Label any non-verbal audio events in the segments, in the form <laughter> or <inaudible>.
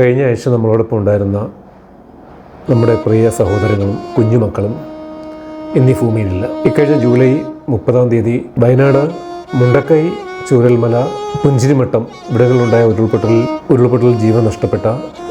കഴിഞ്ഞ ആഴ്ച നമ്മളോടൊപ്പം ഉണ്ടായിരുന്ന നമ്മുടെ പ്രിയ സഹോദരങ്ങളും കുഞ്ഞുമക്കളും എന്നീ ഭൂമിയിലില്ല. ഇക്കഴിഞ്ഞ ജൂലൈ മുപ്പതാം തീയതി വയനാട് മുണ്ടക്കൈ ചൂരൽമല പുഞ്ചിരിമട്ടം ഇവിടങ്ങളിലുണ്ടായ ഉരുൾപൊട്ടലിൽ ഉരുൾപൊട്ടലിൽ ജീവൻ നഷ്ടപ്പെട്ട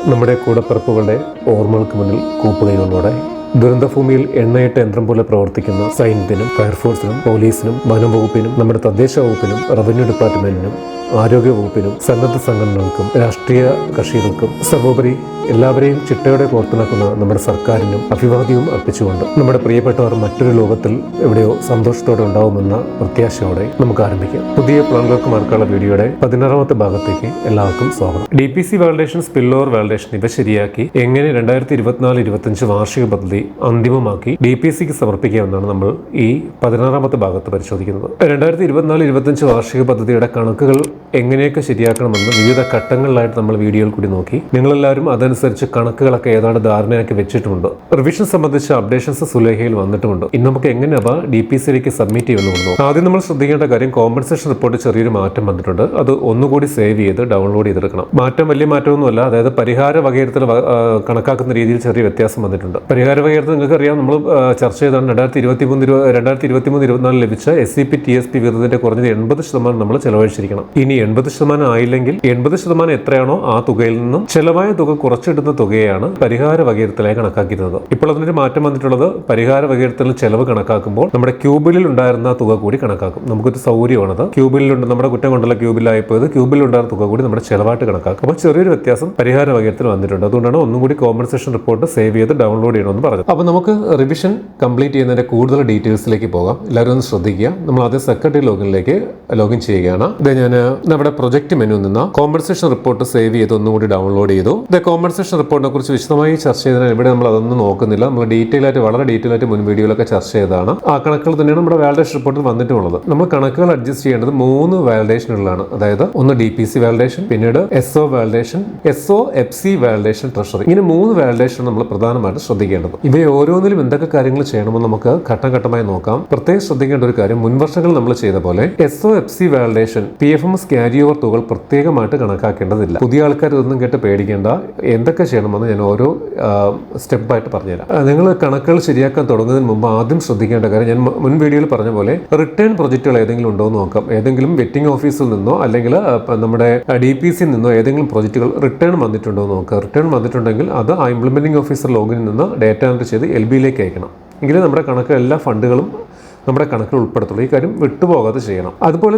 നമ്മുടെ കൂടപ്പിറപ്പുകളുടെ ഓർമ്മകൾക്ക് മുന്നിൽ കൂപ്പുകയോടെ ദുരന്തഭൂമിയിൽ എണ്ണയിട്ട യന്ത്രം പോലെ പ്രവർത്തിക്കുന്ന സൈന്യത്തിനും ഫയർഫോഴ്സിനും പോലീസിനും വനം വകുപ്പിനും നമ്മുടെ തദ്ദേശ വകുപ്പിനും റവന്യൂ ഡിപ്പാർട്ട്മെന്റിനും ആരോഗ്യ വകുപ്പിനും സന്നദ്ധ സംഘടനകൾക്കും രാഷ്ട്രീയ കക്ഷികൾക്കും സർവോപരി എല്ലാവരെയും ചിട്ടയോടെ കോർത്തിണക്കുന്ന നമ്മുടെ സർക്കാരിനും അഭിവാദ്യവും അർപ്പിച്ചുകൊണ്ട് നമ്മുടെ പ്രിയപ്പെട്ടവർ മറ്റൊരു ലോകത്തിൽ എവിടെയോ സന്തോഷത്തോടെ ഉണ്ടാവുമെന്ന പ്രത്യാശയോടെ നമുക്ക് ആരംഭിക്കാം. പുതിയ പ്ലാനുകൾക്ക് മാർക്കുള്ള വീഡിയോയുടെ പതിനാറാമത്തെ ഭാഗത്തേക്ക് എല്ലാവർക്കും സ്വാഗതം. D P C validation spillover validation ഇവ ശരിയാക്കി എങ്ങനെ രണ്ടായിരത്തി ഇരുപത്തിനാല് ഇരുപത്തഞ്ച് വാർഷിക പദ്ധതി അന്തിമമാക്കി ഡി പി സിക്ക് സമർപ്പിക്കാമെന്നാണ് നമ്മൾ ഈ പതിനാറാമത്തെ ഭാഗത്ത് പരിശോധിക്കുന്നത്. രണ്ടായിരത്തി ഇരുപത്തിനാല് ഇരുപത്തഞ്ച് വാർഷിക പദ്ധതിയുടെ കണക്കുകൾ എങ്ങനെയൊക്കെ ശരിയാക്കണമെന്ന് വിവിധ ഘട്ടങ്ങളിലായിട്ട് നമ്മൾ വീഡിയോയിൽ കൂടി നോക്കി. നിങ്ങളെല്ലാവരും അതനുസരിച്ച് കണക്കുകളൊക്കെ ഏതാണ്ട് ധാരണയാക്കി വെച്ചിട്ടുണ്ട് റിവിഷൻ സംബന്ധിച്ച അപ്ഡേഷൻസ് സുലേഖയിൽ വന്നിട്ടുണ്ട് ഇന്ന് നമുക്ക് എങ്ങനെ അവ ഡി പി സിയിലേക്ക് സബ്മിറ്റ് ചെയ്യുമെന്ന് നോക്കാം. ആദ്യം നമ്മൾ ശ്രദ്ധിക്കേണ്ട കാര്യം കോമ്പൻസേഷൻ റിപ്പോർട്ട് ചെറിയൊരു മാറ്റം വന്നിട്ടുണ്ട്. അത് ഒന്നുകൂടി സേവ് ചെയ്ത് ഡൗൺലോഡ് ചെയ്തെടുക്കണം. മാറ്റം വലിയ മാറ്റമൊന്നുമല്ല അതായത് പരിഹാര വകയിരുത്തൽ കണക്കാക്കുന്ന രീതിയിൽ ചെറിയ വ്യത്യാസം വന്നിട്ടുണ്ട്. പരിഹാര വകയിരുത്തൽ നിങ്ങൾക്ക് അറിയാം നമ്മൾ ചർച്ച ചെയ്താണ് രണ്ടായിരത്തി ഇരുപത്തി മൂന്ന് രണ്ടായിരത്തി ഇരുപത്തി മൂന്ന് ഇരുപത്തിനാല് ലഭിച്ച S C P T S P വിരുദ്ധത്തിന്റെ കുറഞ്ഞത് എൺപത് ശതമാനം നമ്മൾ ചെലവഴിച്ചിരിക്കണം. ഇനി എൺപത് ശതമാനം ആയില്ലെങ്കിൽ എൺപത് ശതമാനം എത്രയാണോ ആ തുകയിൽ നിന്നും ചെലവായ തുക കുറച്ചെടുത്ത തുകയാണ് പരിഹാര വകയിരുത്തലായി കണക്കാക്കുന്നത് ഇപ്പോൾ അതിനൊരു മാറ്റം വന്നിട്ടുള്ളത് പരിഹാര വകയിരുത്തൽ ചെലവ് കണക്കാക്കുമ്പോൾ നമ്മുടെ ക്യൂബിലിൽ ഉണ്ടായിരുന്ന തുക കൂടി കണക്കാക്കും. നമുക്കൊരു സൗകര്യമാണത്. ക്യൂബിലുണ്ട് നമ്മുടെ കുറ്റം കൊണ്ടുള്ള ക്യൂബിലായപ്പോയത് ക്യൂബിലുണ്ടായിരുന്ന തുക കൂടി നമ്മുടെ ചെലവായിട്ട് കണക്കാക്കും. അപ്പോൾ ചെറിയൊരു വ്യത്യാസം പരിഹാര വകയിരുത്തൽ വന്നിട്ടുണ്ട്. അതുകൊണ്ടാണ് ഒന്നും കൂടി കോമ്പൻസേഷൻ റിപ്പോർട്ട് സേവ് ചെയ്ത് ഡൗൺലോഡ് ചെയ്യണമെന്ന് പറഞ്ഞു അപ്പോൾ നമുക്ക് റിവിഷൻ കംപ്ലീറ്റ് ചെയ്യുന്നതിന്റെ കൂടുതൽ ഡീറ്റെയിൽസിലേക്ക് പോകാം. എല്ലാവരും ഒന്ന് ശ്രദ്ധിക്കുക. നമ്മൾ ആദ്യം സെക്രട്ടറി ലോഗിനിലേക്ക് ലോഗിൻ ചെയ്യുകയാണ്. ഇത് ഞാൻ നമ്മുടെ പ്രൊജക്ട് മെനു നിന്ന് കോമ്പൻസേഷൻ റിപ്പോർട്ട് സേവ് ചെയ്ത് ഒന്നുകൂടി ഡൗൺലോഡ് ചെയ്തു. ഇത് കോമ്പൻസേഷൻ റിപ്പോർട്ടിനെ കുറിച്ച് വിശദമായി ചർച്ച ചെയ്തതിനാൽ ഇവിടെ നമ്മൾ അതൊന്നും നോക്കുന്നില്ല. നമ്മൾ ഡീറ്റെയിൽ ആയിട്ട് വളരെ ഡീറ്റെയിൽ ആയിട്ട് മുൻ വീഡിയോയിലൊക്കെ ചർച്ച ചെയ്തതാണ്. ആ കണക്കുകൾ തന്നെയാണ് നമ്മുടെ വാലിഡേഷൻ റിപ്പോർട്ടിൽ വന്നിട്ടുള്ളത്. നമ്മൾ കണക്കുകൾ അഡ്ജസ്റ്റ് ചെയ്യേണ്ടത് മൂന്ന് വാലിഡേഷനുകളാണ് അതായത് ഒന്ന് ഡി പി സി വാലിഡേഷൻ പിന്നീട് S O validation S O F C validation treasury ഇങ്ങനെ മൂന്ന് വാലിഡേഷൻ നമ്മൾ പ്രധാനമായിട്ട് ശ്രദ്ധിക്കേണ്ടത്. ഇവയെ ഓരോന്നിലും എന്തൊക്കെ കാര്യങ്ങൾ ചെയ്യണമെന്ന് നമുക്ക് ഘട്ടം ഘട്ടമായി നോക്കാം. പ്രത്യേകം ശ്രദ്ധിക്കേണ്ട ഒരു കാര്യം മുൻവർഷങ്ങൾ നമ്മൾ ചെയ്ത പോലെ S O F C validation P F M S carry over തുകൾ പ്രത്യേകമായിട്ട് കണക്കാക്കേണ്ടതില്ല. പുതിയ ആൾക്കാർ ഇതൊന്നും കേട്ട് പേടിക്കേണ്ട. എന്തൊക്കെ ചെയ്യണമെന്ന് ഞാൻ ഓരോ സ്റ്റെപ്പായിട്ട് പറഞ്ഞുതരാം. നിങ്ങൾ കണക്കുകൾ ശരിയാക്കാൻ തുടങ്ങുന്നതിന് മുമ്പ് ആദ്യം ശ്രദ്ധിക്കേണ്ട കാര്യം ഞാൻ മുൻ വീഡിയോയിൽ പറഞ്ഞ പോലെ റിട്ടേൺ പ്രൊജക്റ്റുകൾ ഏതെങ്കിലും ഉണ്ടോ എന്ന് നോക്കാം. ഏതെങ്കിലും വെറ്റിംഗ് ഓഫീസിൽ നിന്നോ അല്ലെങ്കിൽ നമ്മുടെ ഡി പി സിയിൽ നിന്നോ ഏതെങ്കിലും പ്രൊജക്റ്റുകൾ റിട്ടേൺ വന്നിട്ടുണ്ടോ എന്ന് നോക്കുക റിട്ടേൺ വന്നിട്ടുണ്ടെങ്കിൽ അത് ആ ഇംപ്ലിമെന്റിംഗ് ഓഫീസർ ലോഗിനിൽ നിന്ന് ഡേറ്റ എൻട്രി ചെയ്ത് എൽ ബിയിലേക്ക് അയക്കണം. എങ്കിലേ നമ്മുടെ കണക്ക് എല്ലാ ഫണ്ടുകളും നമ്മുടെ കണക്കിൽ ഉൾപ്പെടുത്തുള്ളൂ. ഈ കാര്യം വിട്ടുപോകാതെ ചെയ്യണം. അതുപോലെ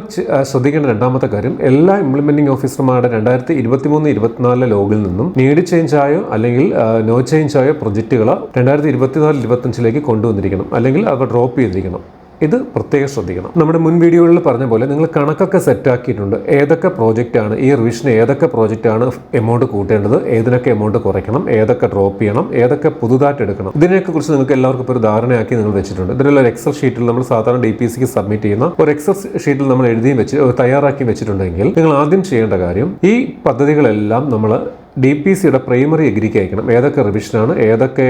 ശ്രദ്ധിക്കേണ്ട രണ്ടാമത്തെ കാര്യം എല്ലാ ഇംപ്ലിമെന്റിംഗ് ഓഫീസർമാരുടെ രണ്ടായിരത്തി ഇരുപത്തി മൂന്ന് ഇരുപത്തിനാലിലെ ലോഗിൽ നിന്നും നീഡ് ചേഞ്ച് ആയോ അല്ലെങ്കിൽ നോ ചേഞ്ച് ആയോ പ്രൊജക്റ്റുകൾ രണ്ടായിരത്തി ഇരുപത്തിനാല് ഇരുപത്തഞ്ചിലേക്ക് കൊണ്ടുവന്നിരിക്കണം. അല്ലെങ്കിൽ അവ ഡ്രോപ്പ് ചെയ്തിരിക്കണം. ഇത് പ്രത്യേകം ശ്രദ്ധിക്കണം. നമ്മുടെ മുൻ വീഡിയോകളിൽ പറഞ്ഞ പോലെ നിങ്ങൾ കണക്കൊക്കെ സെറ്റാക്കിയിട്ടുണ്ട് ഏതൊക്കെ പ്രോജക്റ്റാണ് ഈ റിവിഷന് ഏതൊക്കെ പ്രോജക്റ്റാണ് എമൗണ്ട് കൂട്ടേണ്ടത് ഏതിനൊക്കെ എമൗണ്ട് കുറയ്ക്കണം ഏതൊക്കെ ഡ്രോപ്പ് ചെയ്യണം ഏതൊക്കെ പുതുതായിട്ട് എടുക്കണം. ഇതിനെയൊക്കെ കുറിച്ച് നിങ്ങൾക്ക് എല്ലാവർക്കും ഇപ്പോൾ ഒരു ധാരണയാക്കി നിങ്ങൾ വെച്ചിട്ടുണ്ട്. ഇതിലുള്ള ഒരു എക്സൽ ഷീറ്റിൽ നമ്മൾ സാധാരണ ഡി പി സിക്ക് സബ്മിറ്റ് ചെയ്യുന്ന ഒരു എക്സൽ ഷീറ്റിൽ നമ്മൾ എഴുതിയും വെച്ച് തയ്യാറാക്കി വെച്ചിട്ടുണ്ടെങ്കിൽ നിങ്ങൾ ആദ്യം ചെയ്യേണ്ട കാര്യം ഈ പദ്ധതികളെല്ലാം നമ്മൾ ഡി പി സിയുടെ പ്രൈമറി എഗ്രിക്ക് അയക്കണം. ഏതൊക്കെ റിവിഷനാണ് ഏതൊക്കെ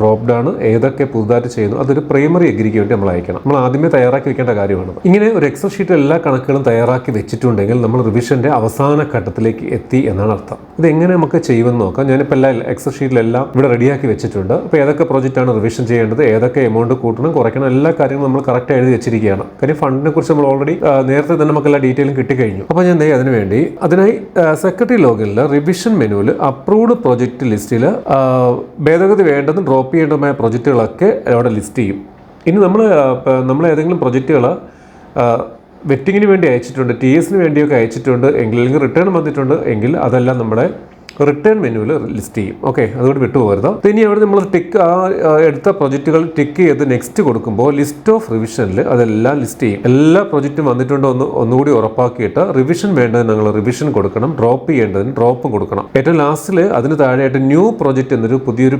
ഡ്രോപ്ഡ് ആണ് ഏതൊക്കെ പുതുതായിട്ട് ചെയ്യുന്നു അതൊരു പ്രൈമറി എഗ്രിക്ക് വേണ്ടി നമ്മൾ അയക്കണം. നമ്മൾ ആദ്യമേ തയ്യാറാക്കി വെക്കേണ്ട കാര്യമാണ്. ഇങ്ങനെ ഒരു എക്സൽ ഷീറ്റ് എല്ലാ കണക്കുകളും തയ്യാറാക്കി വെച്ചിട്ടുണ്ടെങ്കിൽ നമ്മൾ റിവിഷന്റെ അവസാന ഘട്ടത്തിലേക്ക് എത്തി എന്നാണ് അർത്ഥം. ഇത് എങ്ങനെ നമുക്ക് ചെയ്യുമെന്ന് നോക്കാം. ഞാനിപ്പോൾ എല്ലാ എക്സൽ ഷീറ്റിലെല്ലാം ഇവിടെ റെഡിയാക്കി വെച്ചിട്ടുണ്ട്. അപ്പോൾ ഏതൊക്കെ പ്രോജക്റ്റ് ആണ് റിവിഷൻ ചെയ്യേണ്ടത് ഏതൊക്കെ എമൗണ്ട് കൂട്ടണം കുറയ്ക്കണം എല്ലാ കാര്യങ്ങളും നമ്മൾ കറക്റ്റ് എഴുതി വെച്ചിരിക്കുകയാണ്. കാര്യം ഫണ്ടിനെ കുറിച്ച് നമ്മൾ ഓൾറെഡി നേരത്തെ തന്നെ നമുക്ക് എല്ലാ ഡീറ്റെയിലും കിട്ടിക്കഴിഞ്ഞു. അപ്പോൾ ഞാൻ അതിനുവേണ്ടി അതിനായി സെക്രട്ടറി ലോഗിൽ റിവിഷൻ മെനുവിൽ അപ്രൂവ്ഡ് പ്രൊജക്റ്റ് ലിസ്റ്റിൽ ഭേദഗതി വേണ്ടതും ഡ്രോപ്പ് ചെയ്യേണ്ടതുമായ പ്രൊജക്റ്റുകളൊക്കെ അവിടെ ലിസ്റ്റ് ചെയ്യും. ഇനി നമ്മൾ നമ്മൾ ഏതെങ്കിലും പ്രൊജക്റ്റുകൾ വെറ്റിങ്ങിന് വേണ്ടി അയച്ചിട്ടുണ്ട് ടി എസിന് വേണ്ടിയൊക്കെ അയച്ചിട്ടുണ്ട് എങ്കിൽ റിട്ടേൺ വന്നിട്ടുണ്ട് എങ്കിൽ അതെല്ലാം നമ്മുടെ റിട്ടേൺ മെനുവിൽ ലിസ്റ്റ് ചെയ്യും. ഓക്കെ അതുകൊണ്ട് വിട്ടുപോകരുത്. ഇനി അവിടെ നമ്മൾ ടിക്ക് ആ എടുത്ത പ്രൊജക്റ്റുകൾ ടിക്ക് ചെയ്ത് നെക്സ്റ്റ് കൊടുക്കുമ്പോൾ ലിസ്റ്റ് ഓഫ് റിവിഷനിൽ അതെല്ലാം ലിസ്റ്റ് ചെയ്യും. എല്ലാ പ്രൊജക്റ്റും വന്നിട്ടുണ്ടോ എന്ന് ഒന്നുകൂടി ഉറപ്പാക്കിയിട്ട് റിവിഷൻ വേണ്ടതിന് നിങ്ങൾ റിവിഷൻ കൊടുക്കണം ഡ്രോപ്പ് ചെയ്യേണ്ടതിന് ഡ്രോപ്പ് കൊടുക്കണം. ഏറ്റവും ലാസ്റ്റിൽ അതിന് താഴെയായിട്ട് ന്യൂ പ്രൊജക്റ്റ് എന്നൊരു പുതിയൊരു